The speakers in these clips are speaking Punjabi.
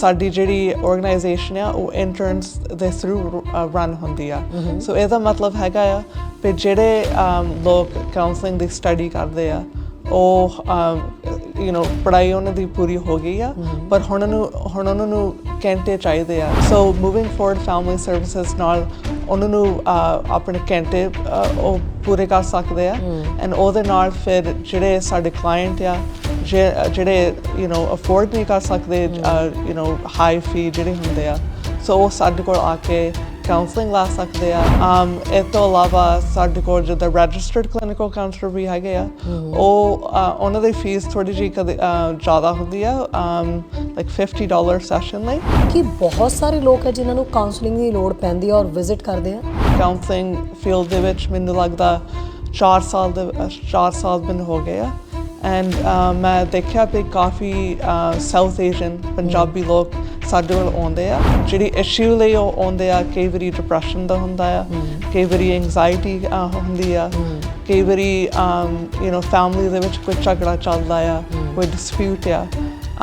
ਸਾਡੀ ਜਿਹੜੀ ਆਰਗੇਨਾਈਜੇਸ਼ਨ ਆ ਉਹ ਇੰਟਰਨਸ ਦੇ ਥਰੂ ਰਨ ਹੁੰਦੀ ਆ। ਸੋ ਇਹਦਾ ਮਤਲਬ ਹੈਗਾ ਆ ਕਿ ਜਿਹੜੇ ਲੋਕ ਕਾਉਂਸਲਿੰਗ ਦੀ ਸਟੱਡੀ ਕਰਦੇ ਆ ਉਹ ਯੂ نو ਪੜ੍ਹਾਈ ਉਹਨਾਂ ਦੀ ਪੂਰੀ ਹੋ ਗਈ ਆ ਪਰ ਹੁਣ ਉਹਨੂੰ ਹੁਣ ਉਹਨਾਂ ਨੂੰ ਘੰਟੇ ਚਾਹੀਦੇ ਆ। So moving forward family services ਨਾਲ ਉਹਨਾਂ ਨੂੰ ਆਪਣੇ ਅਹ, ਉਹ ਪੂਰੇ ਕਰ ਸਕਦੇ ਆ। ਐਂਡ ਉਹਦੇ ਨਾਲ ਫਿਰ ਜਿਹੜੇ ਸਾਡੇ ਕਲਾਇੰਟ ਆ ਜਿਹੜੇ ਯੂ نو ਅਫੋਰਡ ਨਹੀਂ ਕਰ ਸਕਦੇ ਯੂ نو ਹਾਈ ਫੀ ਜਿਹੜੇ ਹੁੰਦੇ ਆ ਸੋ ਉਹ ਸਾਡੇ ਕੋਲ ਆ ਕੇ ਕਾਉਂਸਲਿੰਗ ਲਾ ਸਕਦੇ ਆ um ਇਹ ਤੋਂ ਇਲਾਵਾ ਸਾਡੇ ਕੋਲ ਜਿਹੜਾ ਰਜਿਸਟਰਡ ਕਲੀਨਿਕਲ ਕਾਉਂਸਲਰ ਵੀ ਹੈਗੇ ਆ ਉਹ ਅਹ, ਉਹਨਾਂ ਦੀ ਫੀਸ ਥੋੜੀ ਜਿਹੀ ਕਦੇ ਅਹ, ਜ਼ਿਆਦਾ ਹੁੰਦੀ ਆ um ਲਾਈਕ 50 ਡਾਲਰ ਸੈਸ਼ਨ ਲਈ ਕਿ ਬਹੁਤ ਸਾਰੇ ਲੋਕ ਹੈ ਜਿਨ੍ਹਾਂ ਨੂੰ ਕਾਉਂਸਲਿੰਗ ਦੀ ਲੋੜ ਪੈਂਦੀ ਹੈ ਔਰ ਵਿਜ਼ਿਟ ਕਰਦੇ ਆ ਕਾਉਂਸਲਿੰਗ ਫੀਲਡ ਦੇ ਵਿੱਚ ਮੈਨੂੰ ਲੱਗਦਾ 4 ਸਾਲ ਦੇ 4 ਸਾਲ ਬਿਨ ਹੋ ਗਏ ਆ ਐਂਡ ਮੈਂ ਦੇਖਿਆ ਕਿ ਕਾਫੀ ਸਾਊਥ ਏਸ਼ੀਅਨ ਪੰਜਾਬੀ ਲੋਕ ਸਾਡੇ ਕੋਲ ਆਉਂਦੇ ਆ। ਜਿਹੜੀ ਇਸ਼ੂ ਲਈ ਉਹ ਆਉਂਦੇ ਆ ਕਈ ਵਾਰੀ ਡਿਪਰੈਸ਼ਨ ਦਾ ਹੁੰਦਾ ਆ ਕਈ ਵਾਰੀ ਐਂਜ਼ਾਈਟੀ ਹੁੰਦੀ ਆ। ਕਈ ਵਾਰੀ ਯੂ نو ਫੈਮਿਲੀ ਦੇ ਵਿੱਚ ਕੋਈ ਝਗੜਾ ਚੱਲਦਾ ਆ ਕੋਈ ਡਿਸਪਿਊਟ ਆ।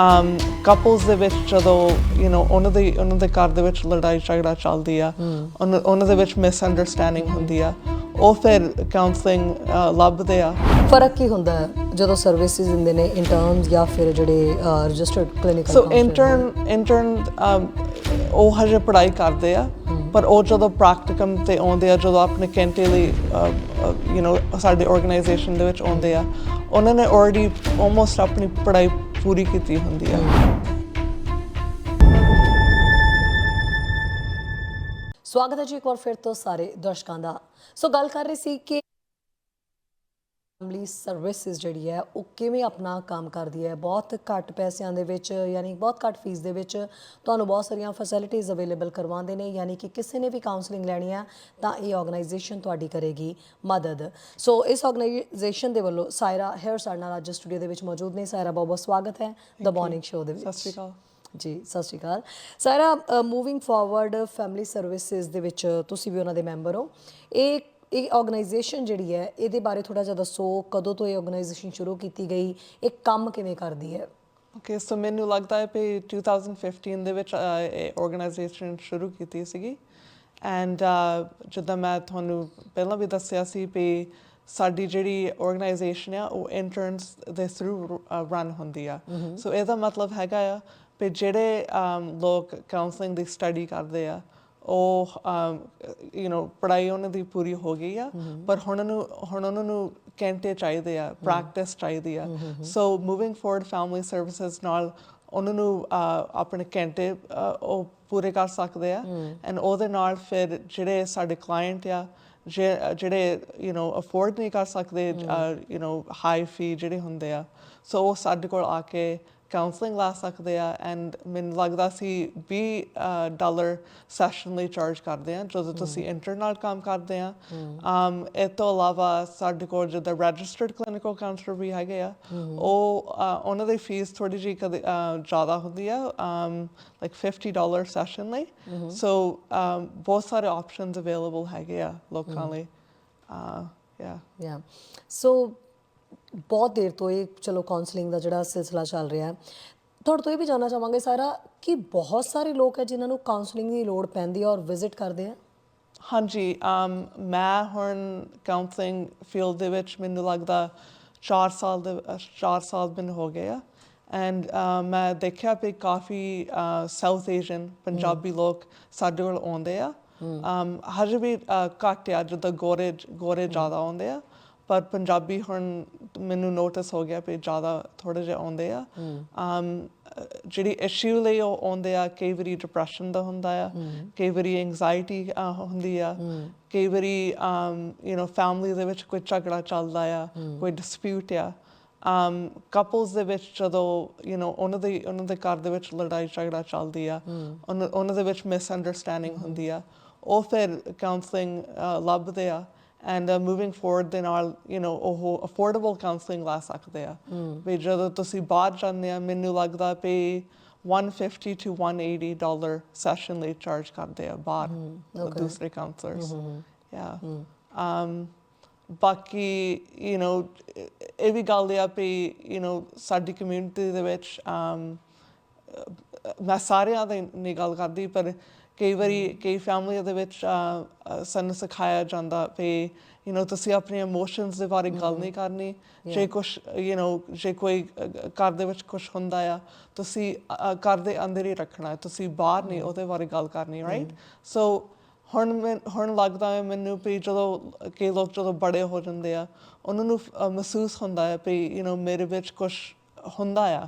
um couples ਦੇ ਵਿੱਚ ਜਦੋਂ ਯੂ نو ਉਹਨਾਂ ਦੇ ਉਹਨਾਂ ਦੇ ਘਰ ਦੇ ਵਿੱਚ ਲੜਾਈ ਝਗੜਾ ਚੱਲਦੀ ਆ ਉਹਨਾਂ ਉਹਨਾਂ ਦੇ ਵਿੱਚ ਮਿਸਅੰਡਰਸਟੈਂਡਿੰਗ ਹੁੰਦੀ ਆ ਉਹ ਫਿਰ ਕਾਉਂਸਲਿੰਗ ਲੱਭਦੇ ਆ ਫਰਕ ਕੀ ਹੁੰਦਾ ਹੈ ਜਦੋਂ ਸਰਵਿਸਿਜ਼ ਦਿੰਦੇ ਨੇ ਇੰਟਰਨਸ ਜਾਂ ਫਿਰ ਜਿਹੜੇ registered clinical so intern intern ਉਹ ਹਜੇ ਪੜ੍ਹਾਈ ਕਰਦੇ ਆ ਪਰ ਉਹ ਜਦੋਂ ਪ੍ਰੈਕਟਿਕਮ ਤੇ ਆਉਂਦੇ ਆ ਜਦੋਂ ਆਪਣੇ ਘੰਟੇ ਲਈ ਯੂ نو ਸਾਡੇ ਆਰਗੇਨਾਈਜੇਸ਼ਨ ਦੇ ਵਿੱਚ ਆਉਂਦੇ ਆ ਉਹਨਾਂ ਨੇ ਆਲਰੇਡੀ ਆਲਮੋਸਟ ਆਪਣੀ ਪੜ੍ਹਾਈ ਪੂਰੀ ਕੀਤੀ ਹੁੰਦੀ ਹੈ ਸਵਾਗਤ ਹੈ ਜੀ ਇੱਕ ਵਾਰ ਫਿਰ ਤੋਂ ਸਾਰੇ ਦਰਸ਼ਕਾਂ ਦਾ। ਸੋ ਗੱਲ ਕਰ ਰਹੇ ਸੀ ਕਿ ਫੈਮਿਲੀ ਸਰਵਿਸਿਜ਼ ਜਿਹੜੀ ਹੈ ਉਹ ਕਿਵੇਂ ਆਪਣਾ ਕੰਮ ਕਰਦੀ ਹੈ? ਬਹੁਤ ਘੱਟ ਪੈਸਿਆਂ ਦੇ ਵਿੱਚ ਯਾਨੀ ਬਹੁਤ ਘੱਟ ਫੀਸ ਦੇ ਵਿੱਚ ਤੁਹਾਨੂੰ ਬਹੁਤ ਸਾਰੀਆਂ ਫੈਸਿਲਿਟੀਆਂ ਅਵੇਲੇਬਲ ਕਰਵਾਉਂਦੇ ਨੇ ਯਾਨੀ ਕਿ ਕਿਸੇ ਨੇ ਵੀ ਕਾਉਂਸਲਿੰਗ ਲੈਣੀ ਆ ਤਾਂ ਇਹ ਆਰਗੇਨਾਈਜੇਸ਼ਨ ਤੁਹਾਡੀ ਕਰੇਗੀ ਮਦਦ। ਸੋ ਇਸ ਆਰਗੇਨਾਈਜੇਸ਼ਨ ਦੇ ਵੱਲੋਂ ਸਾਇਰਾ ਹੇਅਰ ਸਾਡੇ ਅੱਜ ਸਟੂਡੀਓ ਦੇ ਵਿੱਚ ਮੌਜੂਦ ਨੇ। ਸਾਇਰਾ ਬਹੁਤ ਬਹੁਤ ਸਵਾਗਤ ਹੈ ਦ ਮਾਰਨਿੰਗ ਸ਼ੋਅ ਦੇ ਵਿੱਚ। ਸਤਿ ਸ਼੍ਰੀ ਅਕਾਲ। ਜੀ ਸਤਿ ਸ਼੍ਰੀ ਅਕਾਲ। ਸਾਰਾ ਮੂਵਿੰਗ ਫਾਰਵਰਡ ਫੈਮਿਲੀ ਸਰਵਿਸਿਜ਼ ਦੇ ਵਿੱਚ ਤੁਸੀਂ ਵੀ ਉਹਨਾਂ ਦੇ ਮੈਂਬਰ ਹੋ। ਇਹ ਇਹ ਆਰਗੇਨਾਈਜੇਸ਼ਨ ਜਿਹੜੀ ਹੈ ਇਹਦੇ ਬਾਰੇ ਥੋੜਾ ਜਿਹਾ ਦੱਸੋ ਕਦੋਂ ਤੋਂ ਇਹ ਆਰਗੇਨਾਈਜੇਸ਼ਨ ਸ਼ੁਰੂ ਕੀਤੀ ਗਈ ਇਹ ਕੰਮ ਕਿਵੇਂ ਕਰਦੀ ਹੈ? ਓਕੇ ਸੋ ਮੈਨੂੰ ਲੱਗਦਾ ਹੈ ਕਿ 2015 ਦੇ ਵਿੱਚ ਇਹ ਆਰਗੇਨਾਈਜੇਸ਼ਨ ਸ਼ੁਰੂ ਕੀਤੀ ਸੀਗੀ। ਐਂਡ ਜਿੱਦਾਂ ਮੈਂ ਤੁਹਾਨੂੰ ਪਹਿਲਾਂ ਵੀ ਦੱਸਿਆ ਸੀ ਕਿ ਸਾਡੀ ਜਿਹੜੀ ਆਰਗੇਨਾਈਜੇਸ਼ਨ ਆ ਉਹ ਇੰਟਰਨਸ ਦੇ ਥਰੂ ਰਨ ਹੁੰਦੀ ਆ। ਸੋ ਇਹਦਾ ਮਤਲਬ ਹੈਗਾ ਆ ਕਿ ਜਿਹੜੇ ਲੋਕ ਕਾਉਂਸਲਿੰਗ ਦੀ ਸਟੱਡੀ ਕਰਦੇ ਆ ਉਹ ਯੂ نو ਪੜ੍ਹਾਈ ਉਹਨਾਂ ਦੀ ਪੂਰੀ ਹੋ ਗਈ ਆ ਪਰ ਹੁਣ ਉਹਨੂੰ ਹੁਣ ਉਹਨਾਂ ਨੂੰ ਘੰਟੇ ਚਾਹੀਦੇ ਆ ਪ੍ਰੈਕਟਿਸ ਚਾਹੀਦੀ ਆ so moving forward family services ਨਾਲ ਉਹਨਾਂ ਨੂੰ ਅਹ, ਆਪਣੇ ਘੰਟੇ ਅਹ, ਉਹ ਪੂਰੇ ਕਰ ਸਕਦੇ ਆ ਐਂਡ ਉਹਦੇ ਨਾਲ ਫਿਰ ਜਿਹੜੇ ਸਾਡੇ ਕਲਾਇੰਟ ਆ ਜੇ- ਜਿਹੜੇ ਯੂ نو ਅਫੋਰਡ ਨਹੀਂ ਕਰ ਸਕਦੇ ਯੂ نو ਹਾਈ ਫੀ ਜਿਹੜੇ ਹੁੰਦੇ ਆ ਸੋ ਉਹ ਸਾਡੇ ਕੋਲ ਆ ਕੇ ਕਾਉਂਸਲਿੰਗ ਲਾ ਸਕਦੇ ਆ ਐਂਡ ਮੈਨੂੰ ਲੱਗਦਾ ਸੀ 20 ਡਾਲਰ ਸੈਸ਼ਨ ਲਈ ਚਾਰਜ ਕਰਦੇ ਆ ਜਦੋਂ ਤੁਸੀਂ ਇੰਟਰਨਲ ਕੰਮ ਕਰਦੇ ਆ। um ਇਹ ਤੋਂ ਇਲਾਵਾ ਸਾਡੇ ਕੋਲ ਜਿਹੜਾ ਰਜਿਸਟਰਡ ਕਲੀਨਿਕਲ ਕਾਉਂਸਲਰ ਵੀ ਹੈਗੇ ਆ ਉਹ ਉਹਨਾਂ ਦੀ ਫੀਸ ਥੋੜੀ ਜਿਹੀ ਜ਼ਿਆਦਾ ਹੁੰਦੀ ਆ um ਲਾਈਕ 50 ਡਾਲਰ ਸੈਸ਼ਨ ਲਈ। ਸੋ ਬਹੁਤ ਸਾਰੇ ਆਪਸ਼ਨਸ ਅਵੇਲੇਬਲ ਹੈਗੇ ਆ ਲੋਕਾਂ ਲਈ। yeah ਯਾ ਸੋ ਬਹੁਤ ਦੇਰ ਤੋਂ ਇਹ ਚਲੋ ਕਾਉਂਸਲਿੰਗ ਦਾ ਜਿਹੜਾ ਸਿਲਸਿਲਾ ਚੱਲ ਰਿਹਾ ਹੈ। ਤੁਹਾਡੇ ਤੋਂ ਇਹ ਵੀ ਜਾਨਣਾ ਚਾਹਾਂਗੇ ਸਾਰਾ ਕਿ ਬਹੁਤ ਸਾਰੇ ਲੋਕ ਹੈ ਜਿਨ੍ਹਾਂ ਨੂੰ ਕਾਉਂਸਲਿੰਗ ਦੀ ਲੋੜ ਪੈਂਦੀ ਹੈ ਔਰ ਵਿਜ਼ਿਟ ਕਰਦੇ ਆ ਹਾਂਜੀ ਮੈਂ ਹੁਣ ਕਾਉਂਸਲਿੰਗ ਫੀਲਡ ਦੇ ਵਿੱਚ ਮੈਨੂੰ ਲੱਗਦਾ 4 ਸਾਲ ਦੇ 4 ਸਾਲ ਬਿਨ ਹੋ ਗਏ ਆ। ਐਂਡ ਮੈਂ ਦੇਖਿਆ ਕਿ ਕਾਫੀ ਸਾਊਥ ਏਸ਼ੀਅਨ ਪੰਜਾਬੀ ਲੋਕ ਸਾਡੇ ਕੋਲ ਆਉਂਦੇ ਆ। ਹਜੇ ਵੀ ਘੱਟ ਆ ਜਦੋਂ ਗੋਰੇ ਗੋਰੇ ਜ਼ਿਆਦਾ ਆਉਂਦੇ ਆ। ਪਰ ਪੰਜਾਬੀ ਹੁਣ ਮੈਨੂੰ ਨੋਟਿਸ ਹੋ ਗਿਆ ਕਿ ਜ਼ਿਆਦਾ ਥੋੜੇ ਜਿਹਾ ਆਉਂਦੇ ਆ um ਅਹ, ਜਿਹੜੀ ਇਸ਼ੂ ਲਈ ਉਹ ਆਉਂਦੇ ਆ ਕਈ ਵਾਰੀ ਡਿਪਰੈਸ਼ਨ ਦਾ ਹੁੰਦਾ ਆ ਕਈ ਵਾਰੀ ਐਂਜ਼ਾਈਟੀ ਹੁੰਦੀ ਆ ਕਈ ਵਾਰੀ ਯੂ نو ਫੈਮਿਲੀ ਦੇ ਵਿੱਚ ਕੋਈ ਝਗੜਾ ਚੱਲਦਾ ਆ ਕੋਈ ਡਿਸਪਿਊਟ ਆ um couples ਦੇ ਵਿੱਚ ਜਦੋਂ ਯੂ نو ਉਹਨਾਂ ਦੇ ਉਹਨਾਂ ਦੇ ਘਰ ਦੇ ਵਿੱਚ ਲੜਾਈ ਝਗੜਾ ਚੱਲਦੀ ਆ ਉਹਨਾਂ ਉਹਨਾਂ ਦੇ ਵਿੱਚ ਮਿਸਅੰਡਰਸਟੈਂਡਿੰਗ ਹੁੰਦੀ ਆ ਉਹ ਫਿਰ ਕਾਉਂਸਲਿੰਗ ਲੱਭਦੇ ਆ and uh, moving forward ਦੇ ਨਾਲ you know ਉਹ affordable counseling ਲੈ ਸਕਦੇ ਆ ਵੀ ਜਦੋਂ ਤੁਸੀਂ ਬਾਅਦ ਜਾਂਦੇ ਆ ਮੈਨੂੰ ਲੱਗਦਾ ਵੀ 150 to 180 ਡਾਲਰ ਸੈਸ਼ਨ ਲਈ ਚਾਰਜ ਕਰਦੇ ਆ ਬਾਹਰ ਦੂਸਰੇ ਕਾਉਂਸਲਰਸ ਯਾ um ਬਾਕੀ you know ਇਹ ਵੀ ਗੱਲ ਆ you know ਸਾਡੀ ਕਮਿਊਨਿਟੀ ਦੇ ਵਿੱਚ um ਮੈਂ ਸਾਰਿਆਂ ਦੀ ਨਹੀਂ ਗੱਲ ਕਰਦੀ ਪਰ ਕਈ ਵਾਰੀ ਕਈ ਫੈਮਲੀਆਂ ਦੇ ਵਿੱਚ ਅਹ, ਅਹ, ਸਾਨੂੰ ਸਿਖਾਇਆ ਜਾਂਦਾ ਵੀ ਯੂ نو ਤੁਸੀਂ ਆਪਣੇ ਇਮੋਸ਼ਨਸ ਦੇ ਬਾਰੇ ਗੱਲ ਨਹੀਂ ਕਰਨੀ ਜੇ ਕੁਝ ਯੂ نو ਜੇ ਕੋਈ ਅਹ, ਘਰ ਦੇ ਵਿੱਚ ਕੁਝ ਹੁੰਦਾ ਆ ਤੁਸੀਂ ਅਹ, ਘਰ ਦੇ ਅੰਦਰ ਹੀ ਰੱਖਣਾ ਹੈ ਤੁਸੀਂ ਬਾਹਰ ਨਹੀਂ ਉਹਦੇ ਬਾਰੇ ਗੱਲ ਕਰਨੀ ਰਾਈਟ ਸੋ ਹੁਣ ਮੈਂ ਹੁਣ ਲੱਗਦਾ ਹੈ ਮੈਨੂੰ ਵੀ ਜਦੋਂ ਕਈ ਲੋਕ ਜਦੋਂ ਬੜੇ ਹੋ ਜਾਂਦੇ ਆ ਉਹਨਾਂ ਨੂੰ ਅਹ, ਮਹਿਸੂਸ ਹੁੰਦਾ ਹੈ ਵੀ ਯੂ نو ਮੇਰੇ ਵਿੱਚ ਕੁਝ ਹੁੰਦਾ ਆ।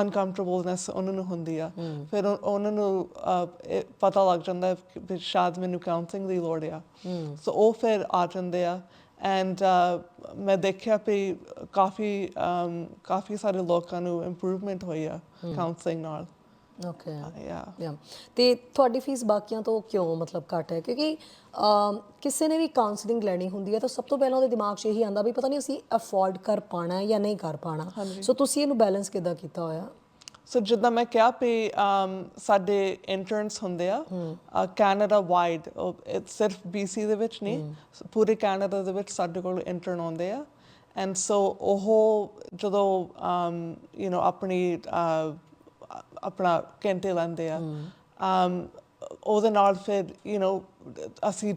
ਅਨਕੰਫਰਟੇਬਲਨੈਸ ਉਹਨਾਂ ਨੂੰ ਹੁੰਦੀ ਆ। ਫਿਰ ਉਹ- ਉਹਨਾਂ ਨੂੰ ਅਹ, ਇਹ ਪਤਾ ਲੱਗ ਜਾਂਦਾ ਹੈ ਕਿ ਵੀ ਸ਼ਾਇਦ ਮੈਨੂੰ ਕਾਉਂਸਲਿੰਗ ਦੀ ਲੋੜ ਆ। ਸੋ ਉਹ ਫਿਰ ਆ ਜਾਂਦੇ ਆ। ਐਂਡ ਮੈਂ ਦੇਖਿਆ ਵੀ ਕਾਫੀ ਕਾਫੀ ਸਾਰੇ ਲੋਕਾਂ ਨੂੰ ਇੰਪਰੂਵਮੈਂਟ ਹੋਈ ਆ ਕਾਉਂਸਲਿੰਗ ਨਾਲ। ਓਕੇ ਯਾ ਯਾ ਤੇ ਤੁਹਾਡੀ ਫੀਸ ਬਾਕੀਆਂ ਤੋਂ ਕਿਉਂ ਮਤਲਬ ਘੱਟ ਹੈ? ਕਿਉਂਕਿ ਅਮ, ਕਿਸੇ ਨੇ ਵੀ ਕਾਉਂਸਲਿੰਗ ਲੈਣੀ ਹੁੰਦੀ ਹੈ ਤਾਂ ਸਭ ਤੋਂ ਪਹਿਲਾਂ ਉਹਦੇ ਦਿਮਾਗ 'ਚ ਇਹੀ ਆਂਦਾ ਵੀ ਪਤਾ ਨਹੀਂ ਅਸੀਂ ਅਫੋਰਡ ਕਰ ਪਾਣਾ ਹੈ ਜਾਂ ਨਹੀਂ ਕਰ ਪਾਣਾ ਸੋ ਤੁਸੀਂ ਇਹਨੂੰ ਬੈਲੈਂਸ ਕਿੱਦਾਂ ਕੀਤਾ ਹੋਇਆ? ਸੋ ਜਿੱਦਾਂ ਮੈਂ ਕਿਹਾ ਵੀ ਸਾਡੇ ਇੰਟਰਨਸ ਹੁੰਦੇ ਆ ਕੈਨੇਡਾ ਵਾਈਡ ਸਿਰਫ BC ਦੇ ਵਿੱਚ ਨਹੀਂ ਪੂਰੇ ਕੈਨੇਡਾ ਦੇ ਵਿੱਚ ਸਾਡੇ ਕੋਲ ਇੰਟਰਨ ਆਉਂਦੇ ਆ। ਐਂਡ ਸੋ ਉਹ ਜਦੋਂ ਯੂ نو ਆਪਣੀ ਆਪਣਾ ਘੰਟੇ ਲੈਂਦੇ ਆ। um, ਉਹਦੇ ਨਾਲ ਫਿਰ ਯੂ نو ਅਸੀਂ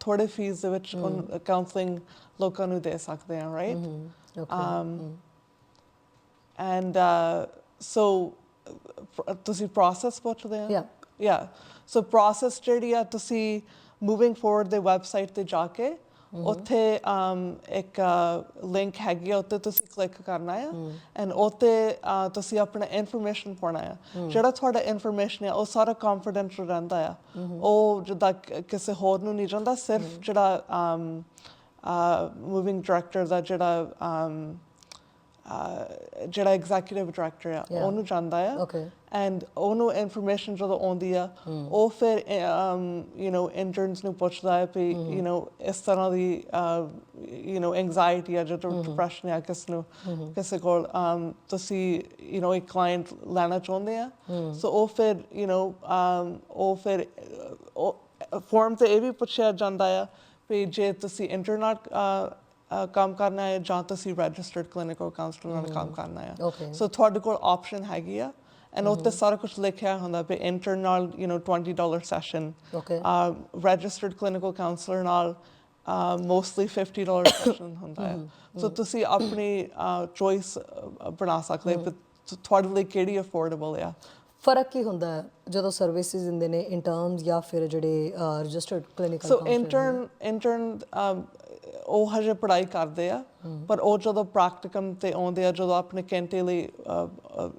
ਥੋੜੇ ਫੀਸ ਦੇ ਵਿੱਚ ਕਾਉਂਸਲਿੰਗ ਲੋਕਾਂ ਨੂੰ ਦੇ ਸਕਦੇ ਹਾਂ ਰਾਈਟ ਓਕੇ ਐਂਡ ਸੋ ਤੁਸੀਂ ਪ੍ਰੋਸੈਸ ਪੁੱਛਦੇ ਆ? Yeah. ਯਾ ਸੋ ਪ੍ਰੋਸੈਸ ਜਿਹੜੀ ਆ ਤੁਸੀਂ ਮੂਵਿੰਗ ਫੋਰਵਰਡ ਦੇ ਵੈਬਸਾਈਟ ਤੇ ਜਾ ਕੇ ਉੱਥੇ ਇੱਕ ਲਿੰਕ ਹੈਗੀ ਉੱਤੇ ਤੁਸੀਂ ਕਲਿੱਕ ਕਰਨਾ ਆ ਐਂਡ ਉੱਤੇ ਤੁਸੀਂ ਆਪਣਾ ਇਨਫੋਰਮੇਸ਼ਨ ਪਾਉਣਾ ਆ ਜਿਹੜਾ ਤੁਹਾਡਾ ਇਨਫੋਰਮੇਸ਼ਨ ਆ ਉਹ ਸਾਰਾ ਕੰਫੀਡੈਂਸ਼ੀਅਲ ਰਹਿੰਦਾ ਆ ਉਹ ਜਿੱਦਾਂ ਕਿਸੇ ਹੋਰ ਨੂੰ ਨਹੀਂ ਜਾਂਦਾ ਸਿਰਫ ਜਿਹੜਾ ਮੂਵਿੰਗ ਡਾਇਰੈਕਟਰ ਦਾ ਜਿਹੜਾ ਜਿਹੜਾ ਐਗਜ਼ੀਕਿਊਟਿਵ ਡਾਇਰੈਕਟਰ ਆ Yeah. ਉਹਨੂੰ ਜਾਣਦਾ ਆ Okay. ਐਂਡ ਉਹਨੂੰ ਇਨਫੋਰਮੇਸ਼ਨ ਜਦੋਂ ਆਉਂਦੀ ਆ ਉਹ ਫਿਰ ਯੂ نو ਇੰਟਰਨਸ ਨੂੰ ਪੁੱਛਦਾ ਹੈ ਵੀ ਯੂ نو ਇਸ ਤਰ੍ਹਾਂ ਦੀ ਯੂ نو ਐਂਗਜ਼ਾਇਟੀ ਆ ਜਦੋਂ ਡਿਪਰੈਸ਼ਨ ਆ ਕਿਸ ਨੂੰ ਕਿਸੇ ਕੋਲ um, ਤੁਸੀਂ ਯੂ نو ਇੱਕ ਕਲਾਇੰਟ ਲੈਣਾ ਚਾਹੁੰਦੇ ਆ ਸੋ ਉਹ ਫਿਰ ਯੂ نو um, ਉਹ ਫਿਰ ਅਹ, ਉਹ ਫਾਰਮ ਤੇ ਇਹ ਵੀ ਪੁੱਛਿਆ ਜਾਂਦਾ ਆ ਵੀ ਜੇ ਤੁਸੀਂ ਇੰਟਰਨੈਟ ਅਹ ਕੰਮ ਕਰਨਾ ਹੈ ਜਾਂ ਤੁਸੀਂ ਰਜਿਸਟਰਡ ਕਲੀਨਿਕਲ ਕਾਉਂਸਲਰ ਨਾਲ ਕੰਮ ਕਰਨਾ ਹੈ. ਸੋ ਤੁਹਾਡੇ ਕੋਲ ਆਪਸ਼ਨ ਹੈਗੀ ਆ। ਐਂਡ ਉੱਤੇ ਸਾਰਾ ਕੁਝ ਲਿਖਿਆ ਹੁੰਦਾ ਵੀ ਇੰਟਰਨ ਨਾਲ you know 20 dollar session Okay. Registered clinical counsellor ਨਾਲ ਮੋਸਟਲੀ 50 ਡਾਲਰ ਸੈਸ਼ਨ ਹੁੰਦਾ ਹੈ। ਸੋ ਤੁਸੀਂ ਆਪਣੀ ਚੋਇਸ ਬਣਾ ਸਕਦੇ ਹੋ ਤੁਹਾਡੇ ਲਈ ਕਿਹੜੀ ਅਫੋਰਡੇਬਲ ਆ? ਫ਼ਰਕ ਕੀ ਹੁੰਦਾ ਜਦੋਂ ਸਰਵਿਸਿਜ਼ ਦਿੰਦੇ ਨੇ ਇਨ ਟਰਮਸ ਜਾਂ ਫਿਰ ਜਿਹੜੇ registered clinical so intern intern ਉਹ ਹਜੇ ਪੜ੍ਹਾਈ ਕਰਦੇ ਆ ਪਰ ਉਹ ਜਦੋਂ ਪ੍ਰੈਕਟਿਕਮ ਤੇ ਆਉਂਦੇ ਆ ਜਦੋਂ ਆਪਣੇ ਘੰਟੇ ਲਈ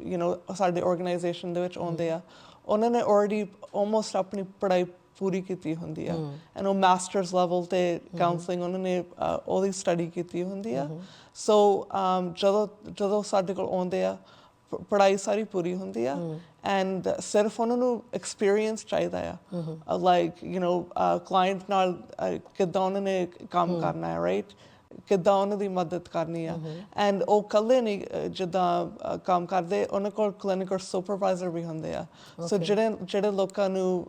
ਯੂ نو ਸਾਡੇ ਆਰਗੇਨਾਈਜੇਸ਼ਨ ਦੇ ਵਿੱਚ ਆਉਂਦੇ ਆ ਉਹਨਾਂ ਨੇ ਆਲਰੇਡੀ ਆਲਮੋਸਟ ਆਪਣੀ ਪੜ੍ਹਾਈ ਪੂਰੀ ਕੀਤੀ ਹੁੰਦੀ ਆ। ਐਂਡ ਉਹ ਮਾਸਟਰਸ ਲੈਵਲ ਤੇ ਕਾਉਂਸਲਿੰਗ ਉਹਨਾਂ ਨੇ ਉਹਦੀ ਸਟੱਡੀ ਕੀਤੀ ਹੁੰਦੀ ਆ। ਸੋ ਜਦੋਂ ਜਦੋਂ ਸਾਡੇ ਕੋਲ ਆਉਂਦੇ ਆ ਪ- ਪੜ੍ਹਾਈ ਸਾਰੀ ਪੂਰੀ ਹੁੰਦੀ ਆ ਐਂਡ ਸਿਰਫ ਉਹਨਾਂ ਨੂੰ ਐਕਸਪੀਰੀਅੰਸ ਚਾਹੀਦਾ ਆ। ਲਾਈਕ ਯੂ نو ਕਲਾਇੰਟ ਨਾਲ ਕਿੱਦਾਂ ਉਹਨਾਂ ਨੇ ਕੰਮ ਕਰਨਾ ਹੈ ਰਾਈਟ ਕਿੱਦਾਂ ਉਹਨਾਂ ਦੀ ਮਦਦ ਕਰਨੀ ਆ। ਐਂਡ ਉਹ ਕੱਲੇ ਨਹੀਂ ਜਿੱਦਾਂ ਕੰਮ ਕਰਦੇ ਉਹਨਾਂ ਕੋਲ ਕਲੀਨਿਕਲ ਸੁਪਰਵਾਈਜ਼ਰ ਵੀ ਹੁੰਦੇ ਆ। ਸੋ ਜਿਹੜੇ ਜਿਹੜੇ ਲੋਕਾਂ ਨੂੰ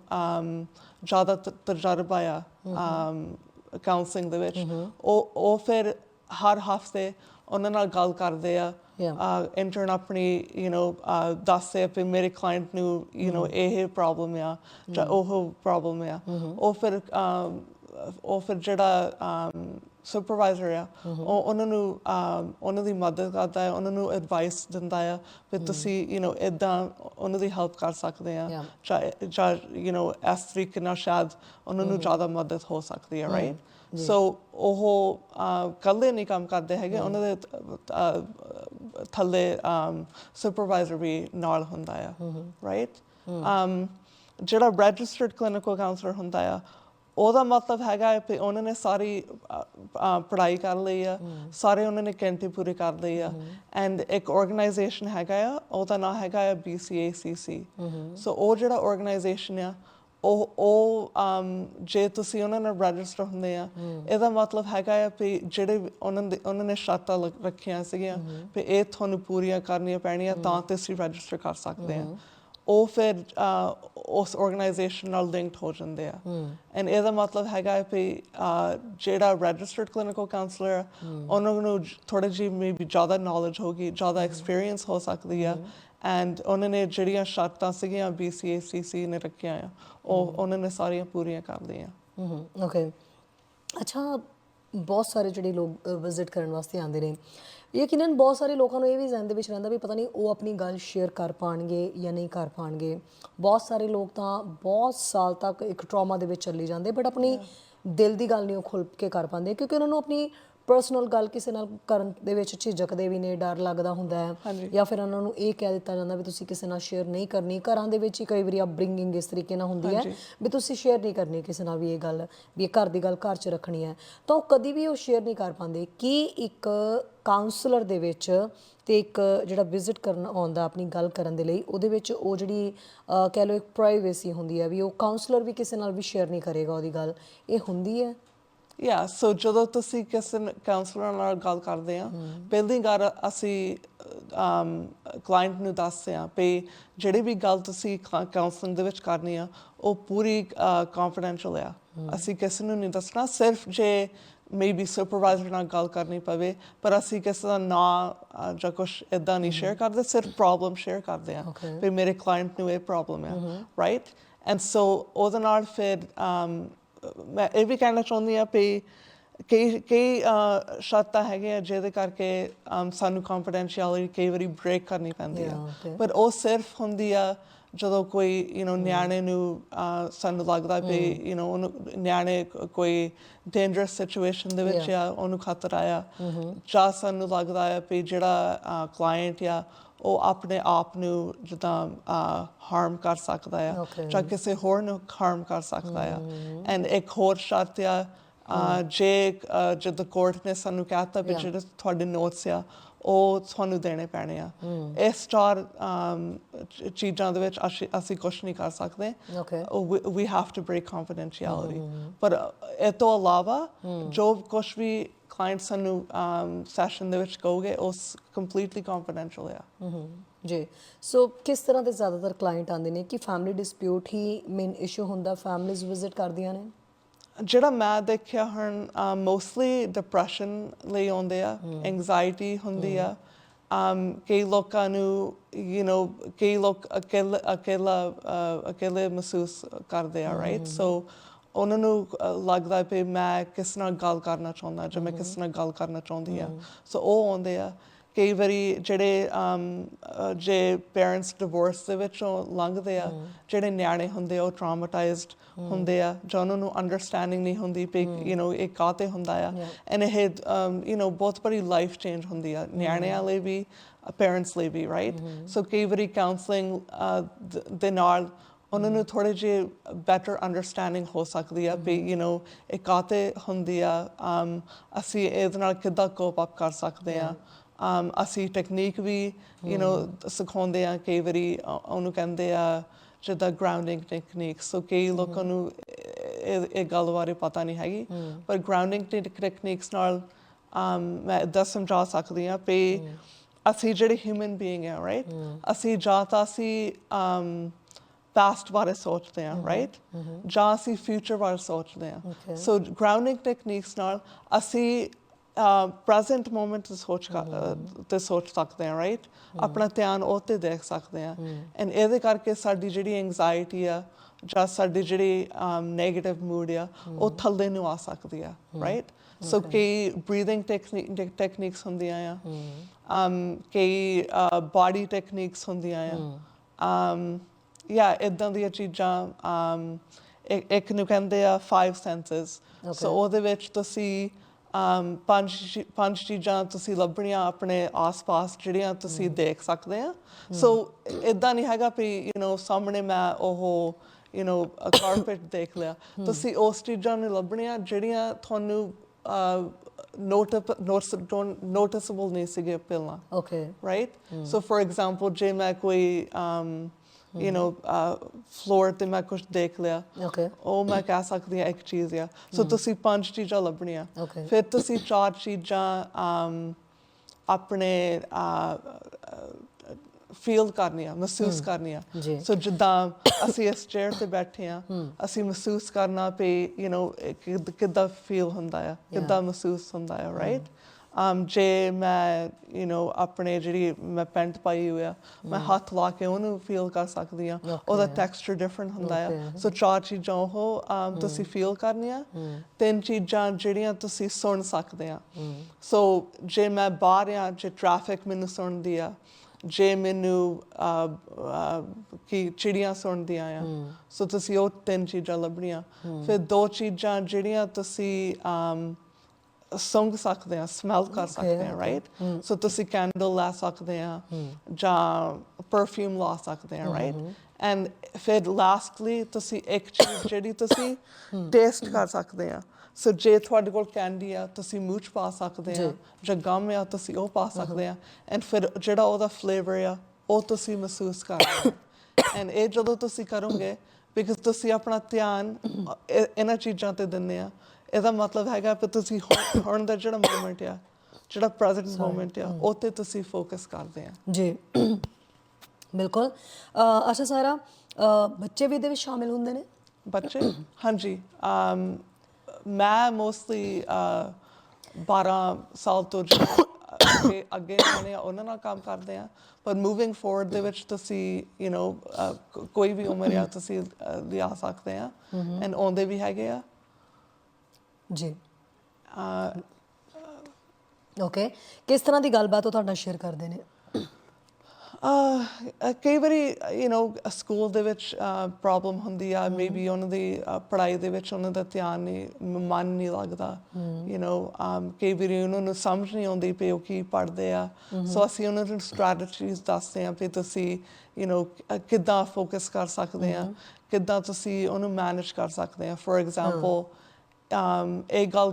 ਜ਼ਿਆਦਾ ਤਜਰਬਾ ਆ ਕਾਉਂਸਲਿੰਗ ਦੇ ਵਿੱਚ ਉਹ ਉਹ ਫਿਰ ਹਰ ਹਫ਼ਤੇ ਉਹਨਾਂ ਨਾਲ ਗੱਲ ਕਰਦੇ ਆ. ਇੰਟਰਨ ਆਪਣੀ ਯੂ نو ਦੱਸਦੇ ਵੀ ਮੇਰੇ ਕਲਾਇੰਟ ਨੂੰ ਯੂ نو ਇਹ ਪ੍ਰੋਬਲਮ ਆ ਜਾਂ ਉਹ ਪ੍ਰੋਬਲਮ ਆ ਉਹ ਫਿਰ um, ਉਹ ਫਿਰ ਜਿਹੜਾ ਸੁਪਰਵਾਈਜ਼ਰ ਆ ਉਹ ਉਹਨਾਂ ਨੂੰ um, ਉਹਨਾਂ ਦੀ ਮਦਦ ਕਰਦਾ ਹੈ ਉਹਨਾਂ ਨੂੰ ਐਡਵਾਈਸ ਦਿੰਦਾ ਆ ਵੀ ਤੁਸੀਂ ਯੂ نو ਇਦਾਂ ਉਹਨਾਂ ਦੀ ਹੈਲਪ ਕਰ ਸਕਦੇ ਆ Yeah. ਜਾਂ ਜਾਂ ਯੂ نو ਇਸ ਤਰੀਕੇ ਨਾਲ ਸ਼ਾਇਦ ਉਹਨਾਂ ਨੂੰ ਜ਼ਿਆਦਾ ਮਦਦ ਹੋ ਸਕਦੀ ਹੈ ਰਾਈਟ ਸੋ ਉਹ ਅਹ, ਇਕੱਲੇ ਨਹੀਂ ਕੰਮ ਕਰਦੇ ਹੈਗੇ ਉਹਨਾਂ ਦੇ ਅਹ, ਥੱਲੇ ਸੁਪਰਵਾਈਜ਼ਰ ਵੀ ਨਾਲ ਹੁੰਦਾ ਆ ਰਾਈਟ ਜਿਹੜਾ ਰਜਿਸਟਰਡ ਕਲੀਨਿਕਲ ਕਾਉਂਸਲਰ ਹੁੰਦਾ ਆ ਉਹਦਾ ਮਤਲਬ ਹੈਗਾ ਹੈ ਕਿ ਉਹਨਾਂ ਨੇ ਸਾਰੀ ਪੜ੍ਹਾਈ ਕਰ ਲਈ ਆ ਸਾਰੇ ਉਹਨਾਂ ਨੇ ਘੰਟੇ ਪੂਰੇ ਕਰ ਲਏ ਆ ਐਂਡ ਇੱਕ ਆਰਗੇਨਾਈਜੇਸ਼ਨ ਹੈਗਾ ਆ ਉਹਦਾ ਨਾਮ ਹੈਗਾ ਆ BCACC ਸੋ ਉਹ ਜਿਹੜਾ ਆਰਗੇਨਾਈਜੇਸ਼ਨ ਆ ਉਹ ਉਹ ਜੇ ਤੁਸੀਂ ਉਹਨਾਂ ਨਾਲ ਰਜਿਸਟਰ ਹੁੰਦੇ ਆ ਇਹਦਾ ਮਤਲਬ ਹੈਗਾ ਆ ਵੀ ਜਿਹੜੇ ਉਹਨਾਂ ਦੇ ਉਹਨਾਂ ਨੇ ਸ਼ਰਤਾਂ ਲ- ਰੱਖੀਆਂ ਸੀਗੀਆਂ ਵੀ ਇਹ ਤੁਹਾਨੂੰ ਪੂਰੀਆਂ ਕਰਨੀਆਂ ਪੈਣੀਆਂ ਤਾਂ ਤੁਸੀਂ ਰਜਿਸਟਰ ਕਰ ਸਕਦੇ ਆ। ਉਹ ਫਿਰ ਅਹ, ਉਸ ਆਰਗੇਨਾਈਜੇਸ਼ਨ ਨਾਲ ਲਿੰਕਡ ਹੋ ਜਾਂਦੇ ਆ। ਐਂਡ ਇਹਦਾ ਮਤਲਬ ਹੈਗਾ ਹੈ ਵੀ ਅਹ, ਜਿਹੜਾ ਰਜਿਸਟਰਡ ਕਲੀਨਿਕਲ ਕਾਉਂਸਲਰ ਉਹਨਾਂ ਨੂੰ ਥੋੜੀ ਜਿਹੀ ਮੇਬੀ ਜ਼ਿਆਦਾ ਨੌਲੇਜ ਹੋਗੀ ਜ਼ਿਆਦਾ ਐਕਸਪੀਰੀਅੰਸ ਹੋ ਸਕਦੀ ਆ। ਐਂਡ ਉਹਨਾਂ ਨੇ ਜਿਹੜੀਆਂ ਸ਼ਰਤਾਂ ਸੀਗੀਆਂ BCACC ਨੇ ਰੱਖੀਆਂ ਆ ਉਹ ਉਹਨਾਂ ਨੇ ਸਾਰੀਆਂ ਪੂਰੀਆਂ ਕਰ ਲਈਆਂ। ਹੂੰ ਓਕੇ ਅੱਛਾ ਬਹੁਤ ਸਾਰੇ ਜਿਹੜੇ ਲੋਕ ਵਿਜ਼ਿਟ ਕਰਨ ਵਾਸਤੇ ਆਉਂਦੇ ਨੇ। ਯਕੀਨਨ ਬਹੁਤ ਸਾਰੇ ਲੋਕਾਂ ਨੂੰ ਇਹ ਵੀ ਜ਼ਿਹਨ ਦੇ ਵਿੱਚ ਰਹਿੰਦਾ ਵੀ ਪਤਾ ਨਹੀਂ ਉਹ ਆਪਣੀ ਗੱਲ ਸ਼ੇਅਰ ਕਰ ਪਾਣਗੇ ਜਾਂ ਨਹੀਂ ਕਰ ਪਾਣਗੇ। ਬਹੁਤ ਸਾਰੇ ਲੋਕ ਤਾਂ ਬਹੁਤ ਸਾਲ ਤੱਕ ਇੱਕ ਟਰਾਮਾ ਦੇ ਵਿੱਚ ਚੱਲੇ ਜਾਂਦੇ ਬਟ ਆਪਣੀ ਦਿਲ ਦੀ ਗੱਲ ਨਹੀਂ ਉਹ ਖੁੱਲ ਕੇ ਕਰ ਪਾਉਂਦੇ ਕਿਉਂਕਿ ਉਹਨਾਂ ਨੂੰ ਆਪਣੀ ਪਰਸਨਲ ਗੱਲ ਕਿਸੇ ਨਾਲ ਕਰਨ ਦੇ ਵਿੱਚ ਝਿਜਕਦੇ ਵੀ ਨੇ ਡਰ ਲੱਗਦਾ ਹੁੰਦਾ ਹੈ ਜਾਂ ਫਿਰ ਉਹਨਾਂ ਨੂੰ ਇਹ ਕਹਿ ਦਿੱਤਾ ਜਾਂਦਾ ਵੀ ਤੁਸੀਂ ਕਿਸੇ ਨਾਲ ਸ਼ੇਅਰ ਨਹੀਂ ਕਰਨੀ। ਘਰਾਂ ਦੇ ਵਿੱਚ ਹੀ ਕਈ ਵਾਰੀ ਅਪਬ੍ਰਿੰਗਿੰਗ ਇਸ ਤਰੀਕੇ ਨਾਲ ਹੁੰਦੀ ਹੈ ਵੀ ਤੁਸੀਂ ਸ਼ੇਅਰ ਨਹੀਂ ਕਰਨੀ ਕਿਸੇ ਨਾਲ ਵੀ ਇਹ ਗੱਲ ਵੀ ਇਹ ਘਰ ਦੀ ਗੱਲ ਘਰ 'ਚ ਰੱਖਣੀ ਹੈ। ਤਾਂ ਉਹ ਕਦੀ ਵੀ ਉਹ ਸ਼ੇਅਰ ਨਹੀਂ ਕਰ ਪਾਉਂਦੇ। ਕੀ ਇੱਕ ਕਾਉਂਸਲਰ ਦੇ ਵਿੱਚ ਤੇ ਇੱਕ ਜਿਹੜਾ ਵਿਜ਼ਿਟ ਕਰਨ ਆਉਂਦਾ ਆਪਣੀ ਗੱਲ ਕਰਨ ਦੇ ਲਈ ਉਹਦੇ ਵਿੱਚ ਉਹ ਜਿਹੜੀ ਕਹਿ ਲਓ ਇੱਕ ਪ੍ਰਾਈਵੇਸੀ ਹੁੰਦੀ ਹੈ ਵੀ ਉਹ ਕਾਉਂਸਲਰ ਵੀ ਕਿਸੇ ਨਾਲ ਵੀ ਸ਼ੇਅਰ ਨਹੀਂ ਕਰੇਗਾ ਉਹਦੀ ਗੱਲ। ਇਹ ਹੁੰਦੀ ਹੈ? ਯਾ ਸੋ ਜਦੋਂ ਤੁਸੀਂ ਕਿਸੇ ਕਾਉਂਸਲਰ ਨਾਲ ਗੱਲ ਕਰਦੇ ਆ ਪਹਿਲੀ ਗੱਲ ਅਸੀਂ ਕਲਾਇੰਟ ਨੂੰ ਦੱਸਦੇ ਆ ਵੀ ਜਿਹੜੀ ਵੀ ਗੱਲ ਤੁਸੀਂ ਕਾਉਂਸਲਿੰਗ ਦੇ ਵਿੱਚ ਕਰਨੀ ਆ ਉਹ ਪੂਰੀ ਕੰਫੀਡੈਂਸ਼ੀਅਲ ਆ। ਅਸੀਂ ਕਿਸੇ ਨੂੰ ਨਹੀਂ ਦੱਸਣਾ ਸਿਰਫ ਜੇ ਮੇਬੀ ਸੁਪਰਵਾਈਜ਼ਰ ਨਾਲ ਗੱਲ ਕਰਨੀ ਪਵੇ ਪਰ ਅਸੀਂ ਕਿਸੇ ਦਾ ਨਾਂ ਜਾਂ ਕੁਝ ਇਦਾਂ ਨਹੀਂ ਸ਼ੇਅਰ ਕਰਦੇ ਸਿਰਫ ਪ੍ਰੋਬਲਮ ਸ਼ੇਅਰ ਕਰਦੇ ਆ. ਵੀ ਮੇਰੇ ਕਲਾਇੰਟ ਨੂੰ ਇਹ ਪ੍ਰੋਬਲਮ ਹੈ। ਰਾਈਟ ਐਂਡ ਸੋ ਉਹਦੇ ਨਾਲ ਫਿਰ um, ਮੈਂ ਇਹ ਵੀ ਕਹਿਣਾ ਚਾਹੁੰਦੀ ਆ ਵੀ ਕਈ ਕਈ ਅਹ, ਸ਼ਰਤਾਂ ਹੈਗੀਆਂ ਜਿਹਦੇ ਕਰਕੇ um, ਸਾਨੂੰ ਕੰਫੀਡੈਂਸ਼ੀਅਲਿਟੀ ਕਈ ਵਾਰੀ ਬ੍ਰੇਕ ਕਰਨੀ ਪੈਂਦੀ Yeah, ਆ okay. ਪਰ ਉਹ ਸਿਰਫ ਹੁੰਦੀ ਆ ਜਦੋਂ ਕੋਈ ਯੂ نو ਨਿਆਣੇ ਨੂੰ ਅਹ, ਸਾਨੂੰ ਲੱਗਦਾ ਵੀ ਯੂ نو ਉਹਨੂੰ ਨਿਆਣੇ ਕੋ- ਕੋਈ ਡੇਂਜਰਸ ਸਿਚੁਏਸ਼ਨ ਦੇ ਵਿੱਚ ਆ ਉਹਨੂੰ ਖਤਰਾ ਆ ਜਾਂ ਸਾਨੂੰ ਲੱਗਦਾ ਹੈ ਵੀ ਜਿਹੜਾ ਕਲਾਇੰਟ ਆ ਉਹ ਆਪਣੇ ਆਪ ਨੂੰ ਜਿੱਦਾਂ ਹਾਰਮ ਕਰ ਸਕਦਾ ਆ. ਜਾਂ ਕਿਸੇ ਹੋਰ ਨੂੰ ਹਾਰਮ ਕਰ ਸਕਦਾ ਆ। ਐਂਡ ਇੱਕ ਹੋਰ ਸ਼ਰਤ ਆ ਅਹ, ਜੇ ਜਦੋਂ ਕੋਰਟ ਨੇ ਸਾਨੂੰ ਕਹਿਤਾ ਵੀ ਜਿਹੜੇ ਤੁਹਾਡੇ ਨੋਟਸ ਆ ਉਹ ਤੁਹਾਨੂੰ ਦੇਣੇ ਪੈਣੇ ਆ। ਇਸ ਚਾਰ ਅਮ, ਚ- ਚੀਜ਼ਾਂ ਦੇ ਵਿੱਚ ਅਸੀਂ ਕੁਝ ਨਹੀਂ ਕਰ ਸਕਦੇ। We have to break confidentiality ਪਰ ਇਹ ਤੋਂ ਇਲਾਵਾ ਜੋ ਕੁਝ ਵੀ ਕਲਾਇੰਟ ਸਾਨੂੰ ਸੈਸ਼ਨ ਦੇ ਵਿੱਚ ਕਹੋਗੇ ਉਸ ਕੰਪਲੀਟਲੀ ਕੰਫੀਡੈਂਸ਼ੀਅਲ ਆ ਹਮ ਜੀ। ਸੋ ਕਿਸ ਤਰ੍ਹਾਂ ਦੇ ਜ਼ਿਆਦਾਤਰ ਕਲਾਇੰਟ ਆਉਂਦੇ ਨੇ ਕਿ ਫੈਮਿਲੀ ਡਿਸਪਿਊਟ ਹੀ ਮੇਨ ਇਸ਼ੂ ਹੁੰਦਾ ਫੈਮਿਲੀਜ਼ ਵਿਜ਼ਿਟ ਕਰਦੀਆਂ ਨੇ? ਜਿਹੜਾ ਮੈਂ ਦੇਖਿਆ ਹੁਣ ਮੋਸਟਲੀ ਡਿਪਰੈਸ਼ਨ ਲਈ ਆਉਂਦੇ ਆ ਐਂਗਜ਼ਾਇਟੀ ਹੁੰਦੀ ਆ। um ਕਈ ਲੋਕਾਂ ਨੂੰ ਯੂ نو ਕਈ ਲੋਕ ਅਕੇਲਾ ਅਕੇਲਾ ਅਕੇਲੇ ਮਹਿਸੂਸ ਕਰਦੇ ਆ ਰਾਈਟ ਸੋ ਉਹਨਾਂ ਨੂੰ ਅਹ, ਲੱਗਦਾ ਵੀ ਮੈਂ ਕਿਸ ਨਾਲ ਗੱਲ ਕਰਨਾ ਚਾਹੁੰਦਾ ਜਾਂ ਮੈਂ ਕਿਸ ਨਾਲ ਗੱਲ ਕਰਨਾ ਚਾਹੁੰਦੀ ਆ ਸੋ ਉਹ ਆਉਂਦੇ ਆ ਕਈ ਵਾਰੀ ਜਿਹੜੇ um, ਅਹ, ਜੇ ਪੇਰੈਂਟਸ ਡਿਵੋਰਸ ਦੇ ਵਿੱਚੋਂ ਲੰਘਦੇ ਆ ਜਿਹੜੇ ਨਿਆਣੇ ਹੁੰਦੇ ਆ ਉਹ ਟਰਾਮਾਟਾਈਜ਼ਡ ਹੁੰਦੇ ਆ ਜਾਂ ਉਹਨਾਂ ਨੂੰ ਅੰਡਰਸਟੈਂਡਿੰਗ ਨਹੀਂ ਹੁੰਦੀ ਵੀ ਯੂ نو ਇਹ ਕਾਤੇ ਹੁੰਦਾ ਆ ਐਂਡ ਇਹ ਯੂ نو ਬਹੁਤ ਬੜੀ ਲਾਈਫ ਚੇਂਜ ਹੁੰਦੀ ਆ ਨਿਆਣਿਆਂ ਲਈ ਵੀ ਪੇਰੈਂਟਸ ਲਈ ਵੀ ਰਾਈਟ ਸੋ ਕਈ ਵਾਰੀ ਕਾਉਂਸਲਿੰਗ ਦੇ ਨਾਲ ਉਹਨਾਂ ਨੂੰ ਥੋੜੇ ਜਿਹੇ ਬੈਟਰ ਅੰਡਰਸਟੈਂਡਿੰਗ ਹੋ ਸਕਦੀ ਆ ਵੀ ਯੂ نو ਇਹ ਕਾਤੇ ਹੁੰਦੀ ਆ um, ਅਸੀਂ ਇਹਦੇ ਨਾਲ ਕਿੱਦਾਂ ਕੋਪ ਅਪ ਕਰ ਸਕਦੇ ਆ um, ਅਸੀਂ ਟੈਕਨੀਕ ਵੀ ਯੂ نو ਸਿਖਾਉਂਦੇ ਆ ਕਈ ਵਾਰੀ ਅ- ਉਹਨੂੰ ਕਹਿੰਦੇ ਆ ਜਿੱਦਾਂ ਗਰਾਊਂਡਿੰਗ ਟੈਕਨੀਕ ਸੋ ਕਈ ਲੋਕਾਂ ਨੂੰ ਇਹ ਇਹ ਗੱਲ ਬਾਰੇ ਪਤਾ ਨਹੀਂ ਹੈਗੀ ਪਰ ਗਰਾਊਂਡਿੰਗ ਟੈਕਨੀਕਸ ਨਾਲ um, ਮੈਂ ਇਦਾਂ ਸਮਝਾ ਸਕਦੀ ਆ ਵੀ ਅਸੀਂ ਜਿਹੜੇ ਹਿਊਮਨ ਬੀਇੰਗ ਆ ਰਾਈਟ ਅਸੀਂ ਜਾਂ ਤਾਂ ਅਸੀਂ ਪਾਸਟ ਬਾਰੇ ਸੋਚਦੇ ਆ ਰਾਈਟ ਜਾਂ ਅਸੀਂ ਫਿਊਚਰ ਬਾਰੇ ਸੋਚਦੇ Okay. ਸੋ ਗਰਾਊਂਡਿੰਗ ਟੈਕਨੀਕਸ ਨਾਲ ਅਸੀਂ ਪ੍ਰੈਜ਼ੈਂਟ ਮੋਮੈਂਟ ਤੇ ਸੋਚ ਤੇ ਸੋਚ ਸਕਦੇ ਆ ਰਾਈਟ ਆਪਣਾ ਧਿਆਨ ਉਹ ਤੇ ਦੇਖ ਸਕਦੇ ਆ ਐਂਡ ਇਹਦੇ ਕਰਕੇ ਸਾਡੀ ਜਿਹੜੀ ਐਂਗਜ਼ਾਇਟੀ ਆ ਜਾਂ ਸਾਡੀ ਜਿਹੜੀ ਨੈਗੇਟਿਵ ਮੂਡ ਆ ਉਹ ਥੱਲੇ ਨੂੰ ਆ ਸਕਦੀ ਆ ਰਾਈਟ ਸੋ ਕਈ ਬਰੀਥਿੰਗ ਟੈਕਨੀਕਸ ਹੁੰਦੀਆਂ ਆ um, ਕਈ ਬਾਡੀ ਟੈਕਨੀਕਸ ਹੁੰਦੀਆਂ ਆ um, ਯਾ ਇਦਾਂ ਦੀਆਂ ਚੀਜ਼ਾਂ um, ਇੱਕ ਇੱਕ ਨੂੰ ਕਹਿੰਦੇ ਆ five senses ਸੋ ਉਹਦੇ ਵਿੱਚ ਤੁਸੀਂ um, ਪੰਜ ਚੀ- ਪੰਜ ਚੀਜ਼ਾਂ ਤੁਸੀਂ ਲੱਭਣੀਆਂ ਆਪਣੇ ਆਸ-ਪਾਸ ਜਿਹੜੀਆਂ ਤੁਸੀਂ ਦੇਖ ਸਕਦੇ ਆ ਸੋ ਇਦਾਂ ਨਹੀਂ ਹੈਗਾ ਵੀ ਯੂ نو ਸਾਹਮਣੇ ਮੈਂ ਉਹ ਯੂ نو ਕਾਰਪਟ ਦੇਖ ਲਿਆ ਤੁਸੀਂ ਉਸ ਚੀਜ਼ਾਂ ਨੂੰ ਲੱਭਣੀਆਂ ਜਿਹੜੀਆਂ ਤੁਹਾਨੂੰ ਨੋਟਿਸੇਬਲ ਨਹੀਂ ਸੀਗੇ ਪਹਿਲਾਂ okay right? So, for example, ਜੇ ਮੈਂ ਕੋਈ um, you know, uh, floor ਤੇ ਮੈਂ ਕੁਝ ਦੇਖ ਲਿਆ ਓਕੇ ਉਹ ਮੈਂ ਕਹਿ ਸਕਦੀ ਹਾਂ ਇੱਕ ਚੀਜ਼ ਆ ਸੋ ਤੁਸੀਂ ਪੰਜ ਚੀਜ਼ਾਂ ਲੱਭਣੀਆਂ. ਫਿਰ ਤੁਸੀਂ ਚਾਰ ਚੀਜ਼ਾਂ um, ਆਪਣੇ ਫੀਲ ਕਰਨੀਆਂ ਮਹਿਸੂਸ ਕਰਨੀਆਂ ਜੀ। ਸੋ ਜਿੱਦਾਂ ਅਸੀਂ ਇਸ ਚੇਅਰ ਤੇ ਬੈਠੇ ਆ ਅਸੀਂ ਮਹਿਸੂਸ ਕਰਨਾ ਪਈ ਯੂ نو ਕਿੱਦਾਂ ਫੀਲ ਹੁੰਦਾ ਆ ਕਿੱਦਾਂ ਮਹਿਸੂਸ ਹੁੰਦਾ ਆ ਰਾਈਟ um, ਜੇ ਮੈਂ ਯੂ نو ਆਪਣੇ ਜਿਹੜੀ ਮੈਂ ਪੈਂਟ ਪਾਈ ਹੋਈ ਆ ਮੈਂ ਹੱਥ ਲਾ ਕੇ ਉਹਨੂੰ ਫੀਲ ਕਰ ਸਕਦੀ ਆ। ਉਹਦਾ ਟੈਕਸਚਰ ਡਿਫਰੈਂਟ ਹੁੰਦਾ ਆ. ਸੋ ਚਾਰ ਚੀਜ਼ਾਂ ਉਹ um, ਤੁਸੀਂ ਫੀਲ ਕਰਨੀਆਂ। ਤਿੰਨ ਚੀਜ਼ਾਂ ਜਿਹੜੀਆਂ ਤੁਸੀਂ ਸੁਣ ਸਕਦੇ ਆ। ਸੋ ਜੇ ਮੈਂ ਬਾਹਰ ਆ ਜੇ ਟ੍ਰੈਫਿਕ ਮੈਨੂੰ ਸੁਣਦੀ ਆ ਜੇ ਮੈਨੂੰ ਕੀ ਚਿੜੀਆਂ ਸੁਣਦੀਆਂ ਆ ਸੋ ਤੁਸੀਂ ਉਹ ਤਿੰਨ ਚੀਜ਼ਾਂ ਲੱਭਣੀਆਂ। ਫਿਰ ਦੋ ਚੀਜ਼ਾਂ ਜਿਹੜੀਆਂ ਤੁਸੀਂ ਸੁੰਘ ਸਕਦੇ ਆ ਸਮੈਲ ਕਰ ਸਕਦੇ ਆ. ਰਾਈਟ ਸੋ ਤੁਸੀਂ ਕੈਂਡਲ ਲਾ ਸਕਦੇ ਆ ਜਾਂ ਪਰਫਿਊਮ ਲਾ ਸਕਦੇ ਆ ਰਾਈਟ ਐਂਡ ਫਿਰ ਲਾਸਟਲੀ ਤੁਸੀਂ ਇੱਕ ਚੀਜ਼ ਜਿਹੜੀ ਤੁਸੀਂ ਟੇਸਟ ਕਰ ਸਕਦੇ ਆ ਸੋ ਜੇ ਤੁਹਾਡੇ ਕੋਲ ਕੈਂਡੀ ਆ ਤੁਸੀਂ ਮੂੰਹ ਪਾ ਸਕਦੇ ਆ ਜਾਂ ਗਮ ਆ ਤੁਸੀਂ ਉਹ ਪਾ ਸਕਦੇ ਆ ਐਂਡ ਫਿਰ ਜਿਹੜਾ ਉਹਦਾ ਫਲੇਵਰ ਆ ਉਹ ਤੁਸੀਂ ਮਹਿਸੂਸ ਕਰਦੇ ਐਂਡ ਇਹ ਜਦੋਂ ਤੁਸੀਂ ਕਰੋਗੇ ਬਿਕਾਜ਼ ਤੁਸੀਂ ਆਪਣਾ ਧਿਆਨ ਇਹਨਾਂ ਚੀਜ਼ਾਂ ਤੇ ਦਿੰਦੇ ਆ ਇਹਦਾ ਮਤਲਬ ਹੈਗਾ ਕਿ ਤੁਸੀਂ ਹੁਣ- ਦਾ ਜਿਹੜਾ ਮੂਮੈਂਟ ਆ ਜਿਹੜਾ ਪ੍ਰੈਜ਼ੈਂਟ ਮੂਮੈਂਟ ਆ ਉਹ ਤੇ ਤੁਸੀਂ ਫੋਕਸ ਕਰਦੇ ਆ। ਜੀ। ਬਿਲਕੁਲ। ਅ, ਅੱਛਾ ਸਾਰਾ ਬੱਚੇ ਵੀ ਇਹਦੇ ਵਿੱਚ ਸ਼ਾਮਿਲ ਹੁੰਦੇ ਨੇ? ਬੱਚੇ? ਹਾਂਜੀ। ਮੈਂ ਮੋਸਟਲੀ 12 ਸਾਲ ਤੋਂ ਅੱਗੇ ਅੱਗੇ ਆਉਣੇ ਆ ਉਹਨਾਂ ਨਾਲ ਕੰਮ ਕਰਦੇ ਆ। ਪਰ ਮੂਵਿੰਗ ਫੋਰਵਰਡ ਦੇ ਵਿੱਚ ਤੁਸੀਂ ਯੂ نو ਕੋਈ ਵੀ ਉਮਰ ਆ ਤੁਸੀਂ ਲਿਆ ਸਕਦੇ ਆ। ਐਂਡ ਆਉਂਦੇ ਵੀ ਹੈਗੇ ਆ। ਜੀ ਅਹ, ਓਕੇ ਕਿਸ ਤਰ੍ਹਾਂ ਦੀ ਗੱਲਬਾਤ ਉਹ ਤੁਹਾਡਾ ਸ਼ੇਅਰ ਕਰਦੇ ਨੇ ਅਹ ਕਈ ਵਾਰੀ ਯੂ نو ਸਕੂਲ ਦੇ ਵਿੱਚ ਪ੍ਰੋਬਲਮ ਹੁੰਦੀ ਆ ਮੇਬੀ ਉਹਨਾਂ ਦੀ ਅਹ, ਪੜ੍ਹਾਈ ਦੇ ਵਿੱਚ ਉਹਨਾਂ ਦਾ ਧਿਆਨ ਨਹੀਂ ਮ- ਮਨ ਨਹੀਂ ਲੱਗਦਾ ਯੂ نو ਕਈ ਵਾਰੀ ਉਹਨਾਂ ਨੂੰ ਸਮਝ ਨਹੀਂ ਆਉਂਦੀ ਪਈ ਉਹ ਕੀ ਪੜ੍ਹਦੇ ਆ ਸੋ ਅਸੀਂ ਉਹਨਾਂ ਨੂੰ ਸਟ੍ਰੈਟਜੀਜ਼ ਦੱਸਦੇ ਆ ਵੀ ਤੁਸੀਂ ਯੂ نو ਕਿੱਦਾਂ ਫੋਕਸ ਕਰ ਸਕਦੇ ਆ ਕਿੱਦਾਂ ਤੁਸੀਂ ਉਹਨੂੰ ਮੈਨੇਜ ਕਰ ਸਕਦੇ ਆ ਫੋਰ ਐਗਜ਼ਾਮਪਲ um, ਇਹ ਗੱਲ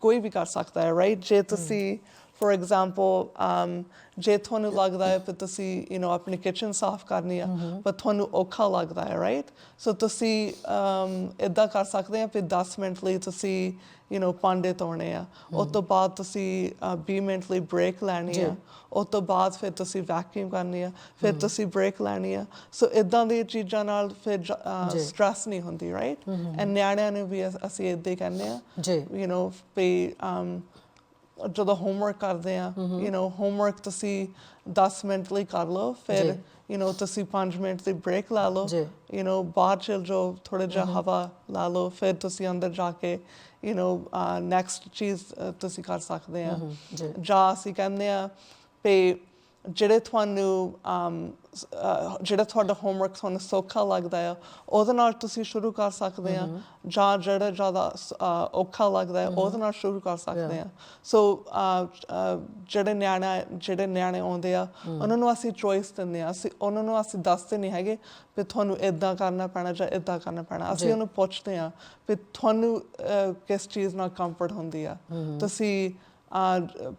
ਕੋਈ ਵੀ ਕਰ ਸਕਦਾ ਹੈ ਰਾਈਟ ਜੇ ਤੁਸੀਂ ਫੋਰ ਐਗਜ਼ਾਮਪਲ um, ਜੇ ਤੁਹਾਨੂੰ ਲੱਗਦਾ ਹੈ ਕਿ ਤੁਸੀਂ ਯੂ نو ਆਪਣੀ ਕਿਚਨ ਸਾਫ਼ ਕਰਨੀ ਆ ਪਰ ਤੁਹਾਨੂੰ ਔਖਾ ਲੱਗਦਾ ਹੈ ਰਾਈਟ ਸੋ ਤੁਸੀਂ um, ਇਦਾਂ ਕਰ ਸਕਦੇ ਆ ਫਿਰ 10 ਮਿੰਟ ਲਈ ਤੁਸੀਂ ਯੂ نو ਭਾਂਡੇ ਧੋਣੇ ਆ ਉਸ ਤੋਂ ਬਾਅਦ ਤੁਸੀਂ uh, 20 ਮਿੰਟ ਲਈ ਬ੍ਰੇਕ ਲੈਣੀ ਆ ਉਸ ਤੋਂ ਬਾਅਦ ਫਿਰ ਤੁਸੀਂ ਵੈਕਿਊਮ ਕਰਨੀ ਆ ਫਿਰ ਤੁਸੀਂ ਬ੍ਰੇਕ ਲੈਣੀ ਆ ਸੋ ਇਦਾਂ ਦੀਆਂ ਚੀਜ਼ਾਂ ਨਾਲ ਫਿਰ ਸਟ੍ਰੈਸ ਨਹੀਂ ਹੁੰਦੀ ਰਾਈਟ ਐਂਡ ਨਿਆਣਿਆਂ ਨੂੰ ਵੀ ਅਸ- ਅਸੀਂ ਇਦਾਂ ਹੀ ਕਹਿੰਦੇ ਆ ਜੀ ਯੂ نو ਵੀ um, ਜਦੋਂ ਹੋਮਵਰਕ ਕਰਦੇ ਆ ਯੂ نو ਹੋਮਵਰਕ ਤੁਸੀਂ 10 ਮਿੰਟ ਲਈ ਕਰ ਲਓ ਫਿਰ ਜੀ। ਯੂ نو ਤੁਸੀਂ 5 ਮਿੰਟ ਦੀ ਬ੍ਰੇਕ ਲਾ ਲਓ ਜੀ। ਯੂ نو ਬਾਹਰ ਚਲ ਜਾਓ ਥੋੜਾ ਜਿਹਾ ਹਵਾ ਲਾ ਲਓ ਫਿਰ ਤੁਸੀਂ ਅੰਦਰ ਜਾ ਕੇ ਯੂ نو ਨੈਕਸਟ ਚੀਜ਼ ਅ, ਤੁਸੀਂ ਕਰ ਸਕਦੇ ਆ ਜੀ। ਜਾਂ ਅਸੀਂ ਕਹਿੰਦੇ ਆ ਵੀ ਜਿਹੜੇ ਤੁਹਾਨੂੰ ਜਿਹੜਾ ਤੁਹਾਡਾ ਹੋਮਵਰਕ ਤੁਹਾਨੂੰ ਸੌਖਾ ਲੱਗਦਾ ਆ ਉਹਦੇ ਨਾਲ ਤੁਸੀਂ ਸ਼ੁਰੂ ਕਰ ਸਕਦੇ ਆ। ਜਾਂ ਜਿਹੜਾ ਜ਼ਿਆਦਾ ਔਖਾ ਲੱਗਦਾ ਹੈ ਉਹਦੇ ਨਾਲ ਸ਼ੁਰੂ ਕਰ ਸਕਦੇ ਆ। ਸੋ ਜਿਹੜੇ ਨਿਆਣਾ ਜਿਹੜੇ ਨਿਆਣੇ ਆਉਂਦੇ ਆ ਉਹਨਾਂ ਨੂੰ ਅਸੀਂ ਚੋਇਸ ਦਿੰਦੇ ਆ। ਅਸੀਂ ਉਹਨਾਂ ਨੂੰ ਅਸੀਂ ਦੱਸਦੇ ਨਹੀਂ ਹੈਗੇ ਵੀ ਤੁਹਾਨੂੰ ਇਦਾਂ ਕਰਨਾ ਪੈਣਾ ਜਾਂ ਇਦਾਂ ਕਰਨਾ ਪੈਣਾ। ਅਸੀਂ ਉਹਨੂੰ ਪੁੱਛਦੇ ਆ ਵੀ ਤੁਹਾਨੂੰ ਕਿਸ ਚੀਜ਼ ਨਾਲ ਕੰਫਰਟ ਹੁੰਦੀ ਆ। ਤੁਸੀਂ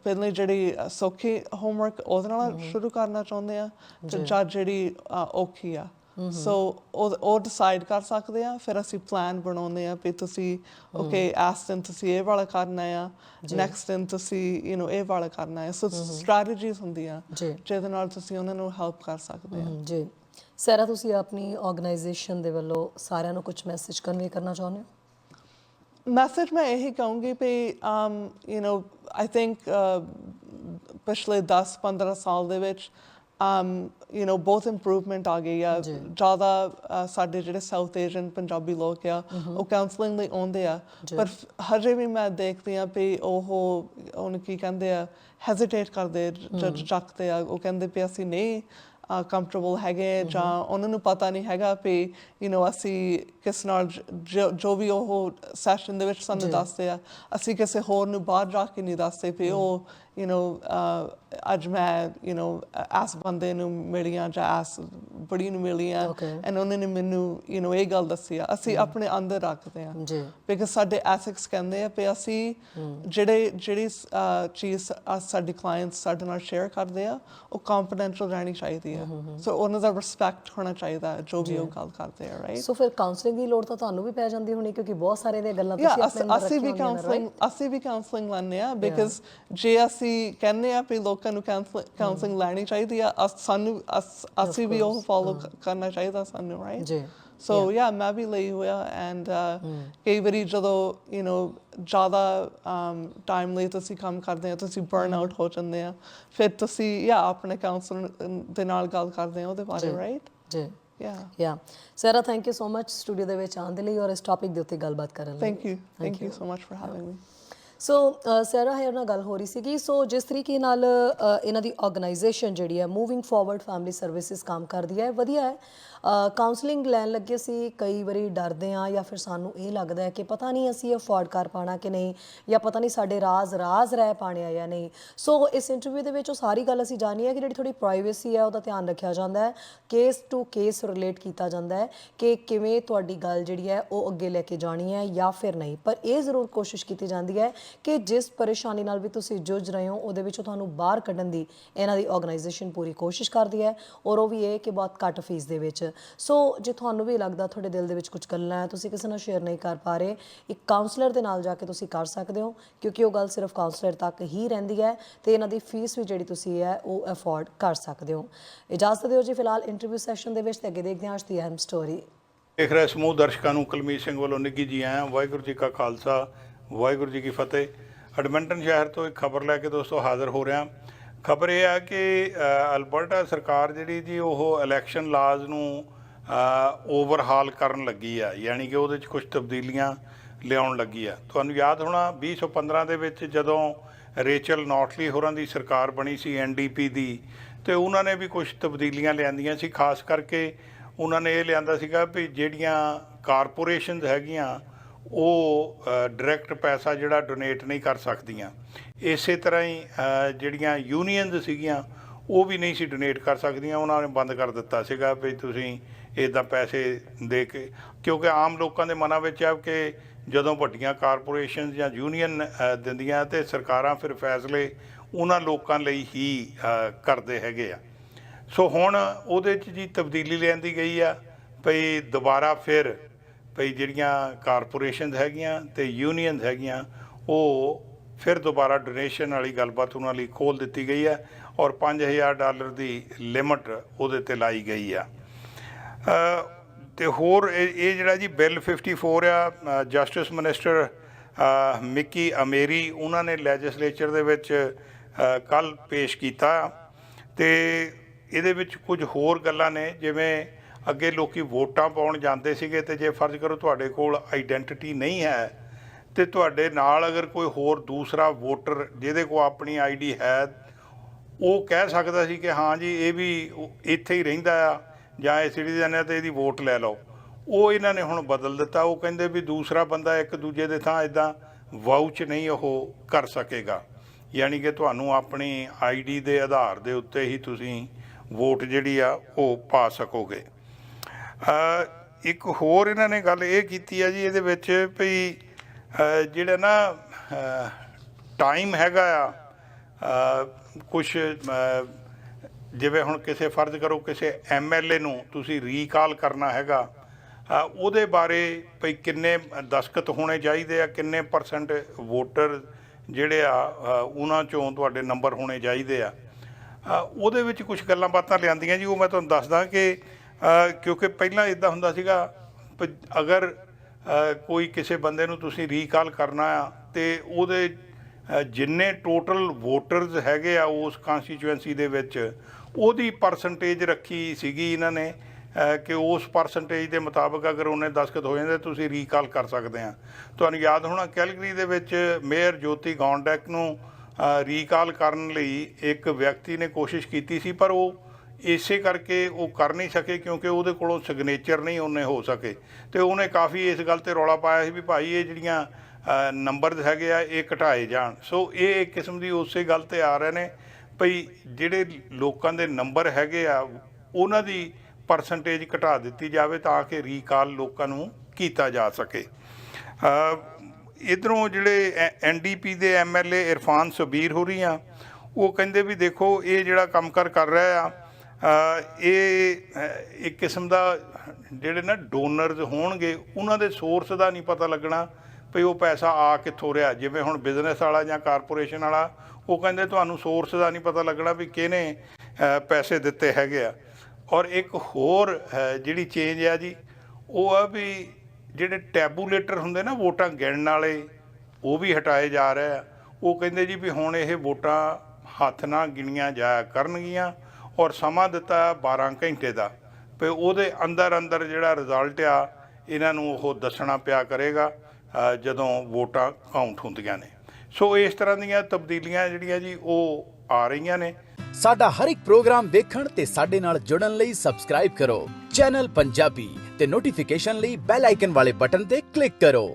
ਪਹਿਲੇ ਜਿਹੜੀ ਸੌਖੀ ਹੋਮਵਰਕ ਉਹਦੇ ਨਾਲ ਸ਼ੁਰੂ ਕਰਨਾ ਚਾਹੁੰਦੇ ਆ ਤੇ ਜਾਂ। ਜਿਹੜੀ ਔਖੀ ਆ। ਸੋ ਉਹ ਉਹ ਡਿਸਾਈਡ ਕਰ ਸਕਦੇ ਆ ਫਿਰ ਅਸੀਂ ਪਲਾਨ ਬਣਾਉਂਦੇ ਆ ਵੀ ਤੁਸੀਂ ਓਕੇ ਐਸ ਦਿਨ ਤੁਸੀਂ ਇਹ ਵਾਲਾ ਕਰਨਾ ਆ ਨੈਕਸਟ ਦਿਨ ਤੁਸੀਂ ਯੂ نو ਇਹ ਵਾਲਾ ਕਰਨਾ ਹੈ ਸੋ ਸਟ੍ਰੈਟਜੀਜ਼ ਹੁੰਦੀਆਂ। ਜਿਹਦੇ ਨਾਲ ਤੁਸੀਂ ਉਹਨਾਂ ਨੂੰ ਹੈਲਪ ਕਰ ਸਕਦੇ ਆ। ਜੀ। ਸਾਰਾ ਤੁਸੀਂ ਆਪਣੀ ਆਰਗੇਨਾਈਜੇਸ਼ਨ ਦੇ ਵੱਲੋਂ ਸਾਰਿਆਂ ਨੂੰ ਕੁਝ ਮੈਸੇਜ ਕਨਵੇ ਕਰਨਾ ਚਾਹੁੰਦੇ ਹੋ? ਮੈਸੇਜ ਮੈਂ ਇਹੀ ਕਹੂੰਗੀ ਵੀ um you know I think uh, ਪਿਛਲੇ 10 15 ਸਾਲ ਦੇ ਵਿੱਚ um you know ਬਹੁਤ ਇੰਪਰੂਵਮੈਂਟ ਆ ਗਈ ਆ। ਜ਼ਿਆਦਾ ਸਾਡੇ ਜਿਹੜੇ ਸਾਊਥ ਏਸ਼ੀਅਨ ਪੰਜਾਬੀ ਲੋਕ ਆ ਉਹ ਕਾਉਂਸਲਿੰਗ ਲਈ ਆਉਂਦੇ ਆ। ਪਰ ਹਜੇ ਵੀ ਮੈਂ ਦੇਖਦੀ ਆ ਵੀ ਉਹ ਉਹਨੂੰ ਕੀ ਕਹਿੰਦੇ ਆ ਹੈਜ਼ਿਟੇਟ ਕਰਦੇ ਚੱਕਦੇ ਆ। ਉਹ ਕਹਿੰਦੇ ਵੀ ਅਸੀਂ ਨਹੀਂ ਕੰਫਰਟੇਬਲ ਹੈਗੇ ਜਾਂ ਉਹਨਾਂ ਨੂੰ ਪਤਾ ਨਹੀਂ ਹੈਗਾ ਵੀ ਯੂ نو ਅਸੀਂ ਕਿਸ ਨਾਲ ਜ- ਵੀ ਉਹ ਸੈਸ਼ਨ ਦੇ ਵਿੱਚ ਸਾਨੂੰ। ਦੱਸਦੇ ਆ ਅਸੀਂ ਕਿਸੇ ਹੋਰ ਨੂੰ ਬਾਹਰ ਜਾ ਕੇ ਨਹੀਂ ਦੱਸਦੇ ਵੀ ਉਹ ਯੂ نو ਅੱਜ ਮੈਂ ਯੂ نو ਐਸ ਬੰਦੇ ਨੂੰ ਮਿਲੀਆਂ ਜਾਂ ਐਸ ਬੜੀ ਨੂੰ ਮਿਲੀਆਂ Okay. ਐਂਡ ਉਹਨਾਂ ਨੇ ਮੈਨੂੰ ਯੂ نو ਇਹ ਗੱਲ ਦੱਸੀ ਆ ਅਸੀਂ ਆਪਣੇ ਅੰਦਰ ਰੱਖਦੇ ਆ ਜੀ ਬਿਕਾਜ਼ ਸਾਡੇ ਐਥਿਕਸ ਕਹਿੰਦੇ ਆ ਵੀ ਅਸੀਂ ਜਿਹੜੇ ਜਿਹੜੀ ਅਹ, ਚੀਜ਼ ਅਹ, ਸਾਡੇ ਕਲਾਇੰਟਸ ਸਾਡੇ ਨਾਲ ਸ਼ੇਅਰ ਕਰਦੇ ਆ ਉਹ ਕੰਫੀਡੈਂਸ਼ੀਅਲ ਰਹਿਣੀ ਚਾਹੀਦੀ ਹੈ ਸੋ ਉਹਨਾਂ ਦਾ ਰਿਸਪੈਕਟ ਹੋਣਾ ਚਾਹੀਦਾ ਹੈ, ਜੋ ਵੀ ਉਹ ਗੱਲ ਕਰਦੇ ਆ ਰਾਈਟ ਸੋ ਫਿਰ ਕਾਉਂਸਲਿੰਗ ਦੀ ਲੋੜ ਤਾਂ ਤੁਹਾਨੂੰ ਵੀ ਪੈ ਜਾਂਦੀ ਹੋਣੀ ਕਿਉਂਕਿ ਬਹੁਤ ਸਾਰੇ ਦੀਆਂ ਗੱਲਾਂ ਯਾ ਤੁਸੀਂ ਆਪਣੇ ਅੰਦਰ ਅਸੀਂ ਵੀ ਰੱਖੀਆਂ ਹੁੰਦੀਆਂ ਨੇ, ਕਾਉਂਸਲਿੰਗ right? ਅਸੀਂ ਵੀ ਕਾਉਂਸਲਿੰਗ ਲੈਂਦੇ ਆ ਬਿਕਾਜ਼ ਜੇ ਅਸੀਂ ਅਸੀਂ ਕਹਿੰਦੇ ਆ ਵੀ ਲੋਕਾਂ ਨੂੰ ਕਾਉਂਸਲਿੰਗ ਲੈਣੀ ਚਾਹੀਦੀ ਆ। ਸਾਨੂੰ ਅਸੀਂ ਵੀ ਉਹ ਫਾਲੋ ਕਰਨਾ ਚਾਹੀਦਾ ਸਾਨੂੰ ਰਾਈਟ ਜੀ। ਸੋ ਯਾ ਮੈਂ ਵੀ ਲਈ ਹੋਇਆ ਐਂਡ uh, ਕਈ ਵਾਰੀ ਜਦੋਂ ਯੂ نو ਜ਼ਿਆਦਾ um, ਟਾਈਮ ਲਈ ਤੁਸੀਂ ਕੰਮ ਕਰਦੇ ਹੋ ਤੁਸੀਂ ਬਰਨ ਆਊਟ ਹੋ ਜਾਂਦੇ ਆ ਫਿਰ ਤੁਸੀਂ ਯਾ ਆਪਣੇ ਕਾਉਂਸਲਰ ਦੇ ਨਾਲ ਗੱਲ ਕਰਦੇ ਹੋ ਉਹਦੇ ਬਾਰੇ ਰਾਈਟ ਜੀ। ਯਾ ਯਾ ਸਾਰਾ thank you so much studio ਦੇ ਵਿੱਚ ਆਉਣ ਦੇ ਲਈ ਔਰ ਇਸ ਟਾਪਿਕ ਦੇ ਉੱਤੇ ਗੱਲਬਾਤ ਕਰਨ ਲਈ। Thank you thank you so much for having me so Saira Hayer ਨਾਲ ਗੱਲ ਹੋ ਰਹੀ ਸੀਗੀ। ਸੋ ਜਿਸ ਤਰੀਕੇ ਨਾਲ ਇਹਨਾਂ ਦੀ ਆਰਗੇਨਾਈਜੇਸ਼ਨ ਜਿਹੜੀ ਹੈ ਮੂਵਿੰਗ ਫਾਰਵਰਡ ਫੈਮਿਲੀ ਸਰਵਿਸਿਜ਼ ਕੰਮ ਕਰਦੀ ਹੈ, ਵਧੀਆ ਹੈ। ਕਾਉਂਸਲਿੰਗ ਲੈਣ ਲੱਗੇ ਸੀ, ਕਈ ਵਾਰੀ ਡਰਦੇ ਆ ਜਾਂ ਫਿਰ ਸਾਨੂੰ ਇਹ ਲੱਗਦਾ ਹੈ ਕਿ ਪਤਾ ਨਹੀਂ ਅਸੀਂ ਅਫੋਰਡ ਕਰ ਪਾਣਾ ਕਿ ਨਹੀਂ ਜਾਂ ਪਤਾ ਨਹੀਂ ਸਾਡੇ ਰਾਜ਼ ਰਾਜ਼ ਰਹਿ ਪਾਣੇ ਆ ਜਾਂ ਨਹੀਂ। ਸੋ ਇਸ ਇੰਟਰਵਿਊ ਦੇ ਵਿੱਚ ਉਹ ਸਾਰੀ ਗੱਲ ਅਸੀਂ ਜਾਣੀ ਹੈ ਕਿ ਜਿਹੜੀ ਥੋੜੀ ਪ੍ਰਾਈਵੇਸੀ ਹੈ, ਉਹਦਾ ਧਿਆਨ ਰੱਖਿਆ ਜਾਂਦਾ ਹੈ। ਕੇਸ ਟੂ ਕੇਸ ਰਿਲੇਟ ਕੀਤਾ ਜਾਂਦਾ ਹੈ ਕਿ ਕਿਵੇਂ ਤੁਹਾਡੀ ਗੱਲ ਜਿਹੜੀ ਹੈ, ਉਹ ਅੱਗੇ ਲੈ ਕੇ ਜਾਣੀ ਹੈ ਜਾਂ ਫਿਰ ਨਹੀਂ। ਪਰ ਇਹ ਜ਼ਰੂਰ ਕੋਸ਼ਿਸ਼ ਕੀਤੀ ਜਾਂਦੀ ਹੈ ਕਿ ਜਿਸ ਪਰੇਸ਼ਾਨੀ ਨਾਲ ਵੀ ਤੁਸੀਂ ਜੂਝ ਰਹੇ ਹੋ, ਉਹਦੇ ਵਿੱਚੋਂ ਤੁਹਾਨੂੰ ਬਾਹਰ ਕੱਢਣ ਦੀ ਇਹਨਾਂ ਦੀ ਆਰਗੇਨਾਈਜੇਸ਼ਨ ਪੂਰੀ ਕੋਸ਼ਿਸ਼ ਕਰਦੀ ਹੈ ਔਰ ਉਹ ਵੀ ਇਹ ਕਿ ਬਹੁਤ ਘੱਟ ਫੀਸ ਦੇ ਵਿੱਚ ਸੋ ਜੇ ਤੁਹਾਨੂੰ ਵੀ ਲੱਗਦਾ ਤੁਹਾਡੇ ਦਿਲ ਦੇ ਵਿੱਚ ਕੁਝ ਗੱਲਾਂ ਹੈ, ਤੁਸੀਂ ਕਿਸੇ ਨਾਲ ਸ਼ੇਅਰ ਨਹੀਂ ਕਰ ਪਾ ਰਹੇ, ਇੱਕ ਕਾਉਂਸਲਰ ਦੇ ਨਾਲ ਜਾ ਕੇ ਤੁਸੀਂ ਕਰ ਸਕਦੇ ਹੋ, ਕਿਉਂਕਿ ਉਹ ਗੱਲ ਸਿਰਫ ਕਾਉਂਸਲਰ ਤੱਕ ਹੀ ਰਹਿੰਦੀ ਹੈ ਤੇ ਇਹਨਾਂ ਦੀ ਫੀਸ ਵੀ ਜਿਹੜੀ ਤੁਸੀਂ ਹੈ, ਉਹ ਅਫੋਰਡ ਕਰ ਸਕਦੇ ਹੋ। ਇਜਾਜ਼ਤ ਦਿਓ ਜੀ ਫਿਲਹਾਲ ਇੰਟਰਵਿਊ ਸੈਸ਼ਨ ਦੇ ਵਿੱਚ ਤੇ ਅੱਗੇ ਦੇਖਦੇ ਹਾਂ ਅੱਜ ਦੀ ਅਹਿਮ ਸਟੋਰੀ ਦੇਖ ਰਹੇ ਸਮੂਹ ਦਰਸ਼ਕਾਂ ਨੂੰ ਕੁਲਮੀਤ ਸਿੰਘ ਵੱਲੋਂ ਨਿੱਘੀ ਜੀ ਆਇਆਂ, ਵਾਹਿਗੁਰੂ ਜੀ ਕਾ ਖਾਲਸਾ, ਵਾਹਿਗੁਰੂ ਜੀ ਕੀ ਫਤਿਹ। ਐਡਮਿੰਟਨ ਸ਼ਹਿਰ ਤੋਂ ਇੱਕ ਖਬਰ ਲੈ ਕੇ ਦੋਸਤੋ ਹਾਜ਼ਰ ਹੋ ਰਿਹਾ। ਖਬਰ ਇਹ ਆ ਕਿ ਅ, ਅਲਬਰਟਾ ਸਰਕਾਰ ਜਿਹੜੀ ਜੀ ਉਹ ਇਲੈਕਸ਼ਨ ਲਾਜ਼ ਨੂੰ ਓਵਰਹਾਲ ਕਰਨ ਲੱਗੀ ਆ ਯਾਨੀ ਕਿ ਉਹਦੇ 'ਚ ਕੁਝ ਤਬਦੀਲੀਆਂ ਲਿਆਉਣ ਲੱਗੀ ਆ। ਤੁਹਾਨੂੰ ਯਾਦ ਹੋਣਾ 2015 ਦੇ ਵਿੱਚ ਜਦੋਂ ਰੇਚਲ ਨੌਟਲੀ ਹੋਰਾਂ ਦੀ ਸਰਕਾਰ ਬਣੀ ਸੀ ਐਨਡੀਪੀ ਦੀ ਤੇ ਉਹਨਾਂ ਨੇ ਵੀ ਕੁਝ ਤਬਦੀਲੀਆਂ ਲਿਆਂਦੀਆਂ ਸੀ ਖਾਸ ਕਰਕੇ ਉਹਨਾਂ ਨੇ ਇਹ ਲਿਆਂਦਾ ਸੀਗਾ ਵੀ ਜਿਹੜੀਆਂ ਕਾਰਪੋਰੇਸ਼ਨਸ ਹੈਗੀਆਂ ਉਹ ਡਾਇਰੈਕਟ ਪੈਸਾ ਜਿਹੜਾ ਡੋਨੇਟ ਨਹੀਂ ਕਰ ਸਕਦੀਆਂ। ਇਸੇ ਤਰ੍ਹਾਂ ਹੀ ਜਿਹੜੀਆਂ ਯੂਨੀਅਨਸ ਸੀਗੀਆਂ, ਉਹ ਵੀ ਨਹੀਂ ਸੀ ਡੋਨੇਟ ਕਰ ਸਕਦੀਆਂ। ਉਹਨਾਂ ਨੇ ਬੰਦ ਕਰ ਦਿੱਤਾ ਸੀਗਾ ਵੀ ਤੁਸੀਂ ਇਦਾਂ ਪੈਸੇ ਦੇ ਕੇ, ਕਿਉਂਕਿ ਆਮ ਲੋਕਾਂ ਦੇ ਮਨਾਂ ਵਿੱਚ ਆ ਕਿ ਜਦੋਂ ਵੱਡੀਆਂ ਕਾਰਪੋਰੇਸ਼ਨ ਜਾਂ ਯੂਨੀਅਨ ਦਿੰਦੀਆਂ ਤੇ ਸਰਕਾਰਾਂ ਫਿਰ ਫੈਸਲੇ ਉਹਨਾਂ ਲੋਕਾਂ ਲਈ ਹੀ ਕਰਦੇ ਹੈਗੇ ਆ। ਸੋ ਹੁਣ ਉਹਦੇ 'ਚ ਜੀ ਤਬਦੀਲੀ ਲਿਆਂਦੀ ਗਈ ਆ, ਭਈ ਦੁਬਾਰਾ ਫਿਰ ਭਈ ਜਿਹੜੀਆਂ ਕਾਰਪੋਰੇਸ਼ਨਸ ਹੈਗੀਆਂ ਤੇ ਯੂਨੀਅਨਸ ਹੈਗੀਆਂ ਉਹ ਫਿਰ ਦੁਬਾਰਾ ਡੋਨੇਸ਼ਨ ਵਾਲੀ ਗੱਲਬਾਤ ਉਹਨਾਂ ਲਈ ਖੋਲ ਦਿੱਤੀ ਗਈ ਹੈ ਔਰ 5000 ਡਾਲਰ ਦੀ ਲਿਮਟ ਉਹਦੇ ਤੇ ਲਾਈ ਗਈ ਆ। ਅ, ਤੇ ਹੋਰ ਇਹ ਇਹ ਜਿਹੜਾ ਜੀ ਬਿੱਲ 54 ਆ ਜਸਟਿਸ ਮਿਨਿਸਟਰ ਮਿੱਕੀ ਅਮੇਰੀ ਉਹਨਾਂ ਨੇ ਲੈਜਿਸਲੇਚਰ ਦੇ ਵਿੱਚ ਕੱਲ ਪੇਸ਼ ਕੀਤਾ। ਤੇ ਇਹਦੇ ਵਿੱਚ ਕੁਝ ਹੋਰ ਗੱਲਾਂ ਨੇ ਜਿਵੇਂ ਅੱਗੇ ਲੋਕੀ ਵੋਟਾਂ ਪਾਉਣ ਜਾਂਦੇ ਸੀਗੇ ਤੇ ਜੇ ਫਰਜ਼ ਕਰੋ ਤੁਹਾਡੇ ਕੋਲ ਆਈਡੈਂਟੀਟੀ ਨਹੀਂ ਹੈ, ਤੇ ਤੁਹਾਡੇ ਨਾਲ ਅਗਰ ਕੋਈ ਹੋਰ ਦੂਸਰਾ ਵੋਟਰ ਜਿਹਦੇ ਕੋਲ ਆਪਣੀ ਆਈਡੀ ਹੈ, ਉਹ ਕਹਿ ਸਕਦਾ ਸੀ ਕਿ ਹਾਂ ਜੀ, ਇਹ ਵੀ ਇੱਥੇ ਹੀ ਰਹਿੰਦਾ ਆ ਜਾਂ ਇਹ ਸਿਟੀਜ਼ਨ ਹੈ ਤੇ ਇਹਦੀ ਵੋਟ ਲੈ ਲਓ। ਉਹ ਇਹਨਾਂ ਨੇ ਹੁਣ ਬਦਲ ਦਿੱਤਾ। ਉਹ ਕਹਿੰਦੇ ਵੀ ਦੂਸਰਾ ਬੰਦਾ ਇੱਕ ਦੂਜੇ ਦੇ ਥਾਂ ਇਦਾਂ ਵਾਊਚ ਨਹੀਂ ਉਹ ਕਰ ਸਕੇਗਾ। ਯਾਨੀ ਕਿ ਤੁਹਾਨੂੰ ਆਪਣੀ ਆਈਡੀ ਦੇ ਆਧਾਰ ਦੇ ਉੱਤੇ ਹੀ ਤੁਸੀਂ ਵੋਟ ਜਿਹੜੀ ਆ ਉਹ ਪਾ ਸਕੋਗੇ। ਇੱਕ ਹੋਰ ਇਹਨਾਂ ਨੇ ਗੱਲ ਇਹ ਕੀਤੀ ਆ ਜੀ ਇਹਦੇ ਵਿੱਚ ਵੀ ਜਿਹੜਾ ਨਾ ਟਾਈਮ ਹੈਗਾ ਆ ਕੁਝ ਜਿਵੇਂ ਹੁਣ ਕਿਸੇ ਫਰਜ਼ ਕਰੋ ਕਿਸੇ ਐਮਐਲਏ ਨੂੰ ਤੁਸੀਂ ਰੀਕਾਲ ਕਰਨਾ ਹੈਗਾ ਉਹਦੇ ਬਾਰੇ ਭਈ ਕਿੰਨੇ ਦਸਖਤ ਹੋਣੇ ਚਾਹੀਦੇ ਆ, ਕਿੰਨੇ ਪਰਸੈਂਟ ਵੋਟਰ ਜਿਹੜੇ ਆ ਉਹਨਾਂ ਚੋਂ ਤੁਹਾਡੇ ਨੰਬਰ ਹੋਣੇ ਚਾਹੀਦੇ ਆ। ਉਹਦੇ ਵਿੱਚ ਕੁਝ ਗੱਲਾਂ ਬਾਤਾਂ ਲਿਆਂਦੀਆਂ ਜੀ, ਉਹ ਮੈਂ ਤੁਹਾਨੂੰ ਦੱਸਦਾ ਕਿ ਕਿਉਂਕਿ ਪਹਿਲਾਂ ਇਦਾਂ ਹੁੰਦਾ ਸੀਗਾ ਅਗਰ ਕੋਈ ਕਿਸੇ ਬੰਦੇ ਨੂੰ ਤੁਸੀਂ ਰੀਕਾਲ ਕਰਨਾ ਆ, ਤੇ ਉਹਦੇ ਜਿੰਨੇ ਟੋਟਲ ਵੋਟਰਸ ਹੈਗੇ ਆ ਉਸ ਕਨਸਟੀਚੁਐਂਸੀ ਦੇ ਵਿੱਚ, ਉਹਦੀ ਪਰਸੈਂਟੇਜ ਰੱਖੀ ਸੀਗੀ ਇਹਨਾਂ ਨੇ ਕਿ ਉਸ ਪਰਸੈਂਟੇਜ ਦੇ ਮੁਤਾਬਕ ਅਗਰ ਉਹਨੇ ਦਸਖਤ ਹੋ ਜਾਂਦੇ, ਤੁਸੀਂ ਰੀਕਾਲ ਕਰ ਸਕਦੇ ਆ। ਤੁਹਾਨੂੰ ਯਾਦ ਹੋਣਾ, ਕੈਲਗਰੀ ਦੇ ਵਿੱਚ ਮੇਅਰ ਜੋਤੀ ਗੌਂਡੈਕ ਨੂੰ ਰੀਕਾਲ ਕਰਨ ਲਈ ਇੱਕ ਵਿਅਕਤੀ ਨੇ ਕੋਸ਼ਿਸ਼ ਕੀਤੀ ਸੀ, ਪਰ ਉਹ ਇਸੇ ਕਰਕੇ ਉਹ ਕਰ ਨਹੀਂ ਸਕੇ ਕਿਉਂਕਿ ਉਹਦੇ ਕੋਲੋਂ ਸਿਗਨੇਚਰ ਨਹੀਂ ਉਹਨੇ ਹੋ ਸਕੇ। ਤੇ ਉਹਨੇ ਕਾਫੀ ਇਸ ਗੱਲ ਤੇ ਰੌਲਾ ਪਾਇਆ ਸੀ ਵੀ ਭਾਈ ਇਹ ਜਿਹੜੀਆਂ ਨੰਬਰਸ ਹੈਗੇ ਆ, ਇਹ ਘਟਾਏ ਜਾਣ। ਸੋ ਇਹ ਇੱਕ ਕਿਸਮ ਦੀ ਉਸੇ ਗੱਲ ਤੇ ਆ ਰਹੇ ਨੇ ਭਈ ਜਿਹੜੇ ਲੋਕਾਂ ਦੇ ਨੰਬਰ ਹੈਗੇ ਆ, ਉਹਨਾਂ ਦੀ ਪਰਸੈਂਟੇਜ ਘਟਾ ਦਿੱਤੀ ਜਾਵੇ ਤਾਂ ਕਿ ਰੀਕਾਲ ਲੋਕਾਂ ਨੂੰ ਕੀਤਾ ਜਾ ਸਕੇ। ਇਧਰੋਂ ਜਿਹੜੇ ਐਨਡੀਪੀ ਦੇ ਐਮਐਲਏ ਇਰਫਾਨ ਸਬੀਰ ਹੋ ਰਹੀ ਆ, ਉਹ ਕਹਿੰਦੇ ਵੀ ਦੇਖੋ ਇਹ ਜਿਹੜਾ ਕੰਮ ਕਰ ਕਰ ਰਿਹਾ ਆ ਇਹ ਇੱਕ ਕਿਸਮ ਦਾ ਜਿਹੜੇ ਨਾ ਡੋਨਰਸ ਹੋਣਗੇ, ਉਹਨਾਂ ਦੇ ਸੋਰਸ ਦਾ ਨਹੀਂ ਪਤਾ ਲੱਗਣਾ ਵੀ ਉਹ ਪੈਸਾ ਆ ਕਿੱਥੋਂ ਰਿਹਾ। ਜਿਵੇਂ ਹੁਣ ਬਿਜ਼ਨਸ ਵਾਲਾ ਜਾਂ ਕਾਰਪੋਰੇਸ਼ਨ ਵਾਲਾ, ਉਹ ਕਹਿੰਦੇ ਤੁਹਾਨੂੰ ਸੋਰਸ ਦਾ ਨਹੀਂ ਪਤਾ ਲੱਗਣਾ ਵੀ ਕਿਹਨੇ ਪੈਸੇ ਦਿੱਤੇ ਹੈਗੇ ਆ। ਔਰ ਇੱਕ ਹੋਰ ਜਿਹੜੀ ਚੇਂਜ ਆ ਜੀ, ਉਹ ਆ ਵੀ ਜਿਹੜੇ ਟੈਬੂਲੇਟਰ ਹੁੰਦੇ ਨਾ ਵੋਟਾਂ ਗਿਣਨ ਵਾਲੇ, ਉਹ ਵੀ ਹਟਾਏ ਜਾ ਰਹੇ ਆ। ਉਹ ਕਹਿੰਦੇ ਜੀ ਵੀ ਹੁਣ ਇਹ ਵੋਟਾਂ ਹੱਥ ਨਾਲ ਗਿਣੀਆਂ ਜਾਇਆ ਕਰਨਗੀਆਂ। ਔਰ ਸਮਾਂ ਦਿੱਤਾ 12 ਘੰਟੇ ਦਾ ਵੀ ਉਹਦੇ ਅੰਦਰ ਅੰਦਰ ਜਿਹੜਾ ਰਿਜ਼ਲਟ ਆ, ਇਹਨਾਂ ਨੂੰ ਉਹ ਦੱਸਣਾ ਪਿਆ ਕਰੇਗਾ ਜਦੋਂ ਵੋਟਾਂ ਕਾਊਂਟ ਹੁੰਦੀਆਂ ਨੇ। ਸੋ ਇਸ ਤਰ੍ਹਾਂ ਦੀਆਂ ਤਬਦੀਲੀਆਂ ਜਿਹੜੀਆਂ ਜੀ, ਉਹ ਆ ਰਹੀਆਂ ਨੇ। ਸਾਡਾ ਹਰ ਇੱਕ ਪ੍ਰੋਗਰਾਮ ਦੇਖਣ ਤੇ ਸਾਡੇ ਨਾਲ ਜੁੜਨ ਲਈ ਸਬਸਕ੍ਰਾਈਬ ਕਰੋ। ਚੈਨਲ ਪੰਜਾਬੀ ਤੇ ਨੋਟੀਫਿਕੇਸ਼ਨ ਲਈ ਬੈਲ ਆਈਕਨ ਵਾਲੇ ਬਟਨ ਤੇ ਕਲਿੱਕ ਕਰੋ।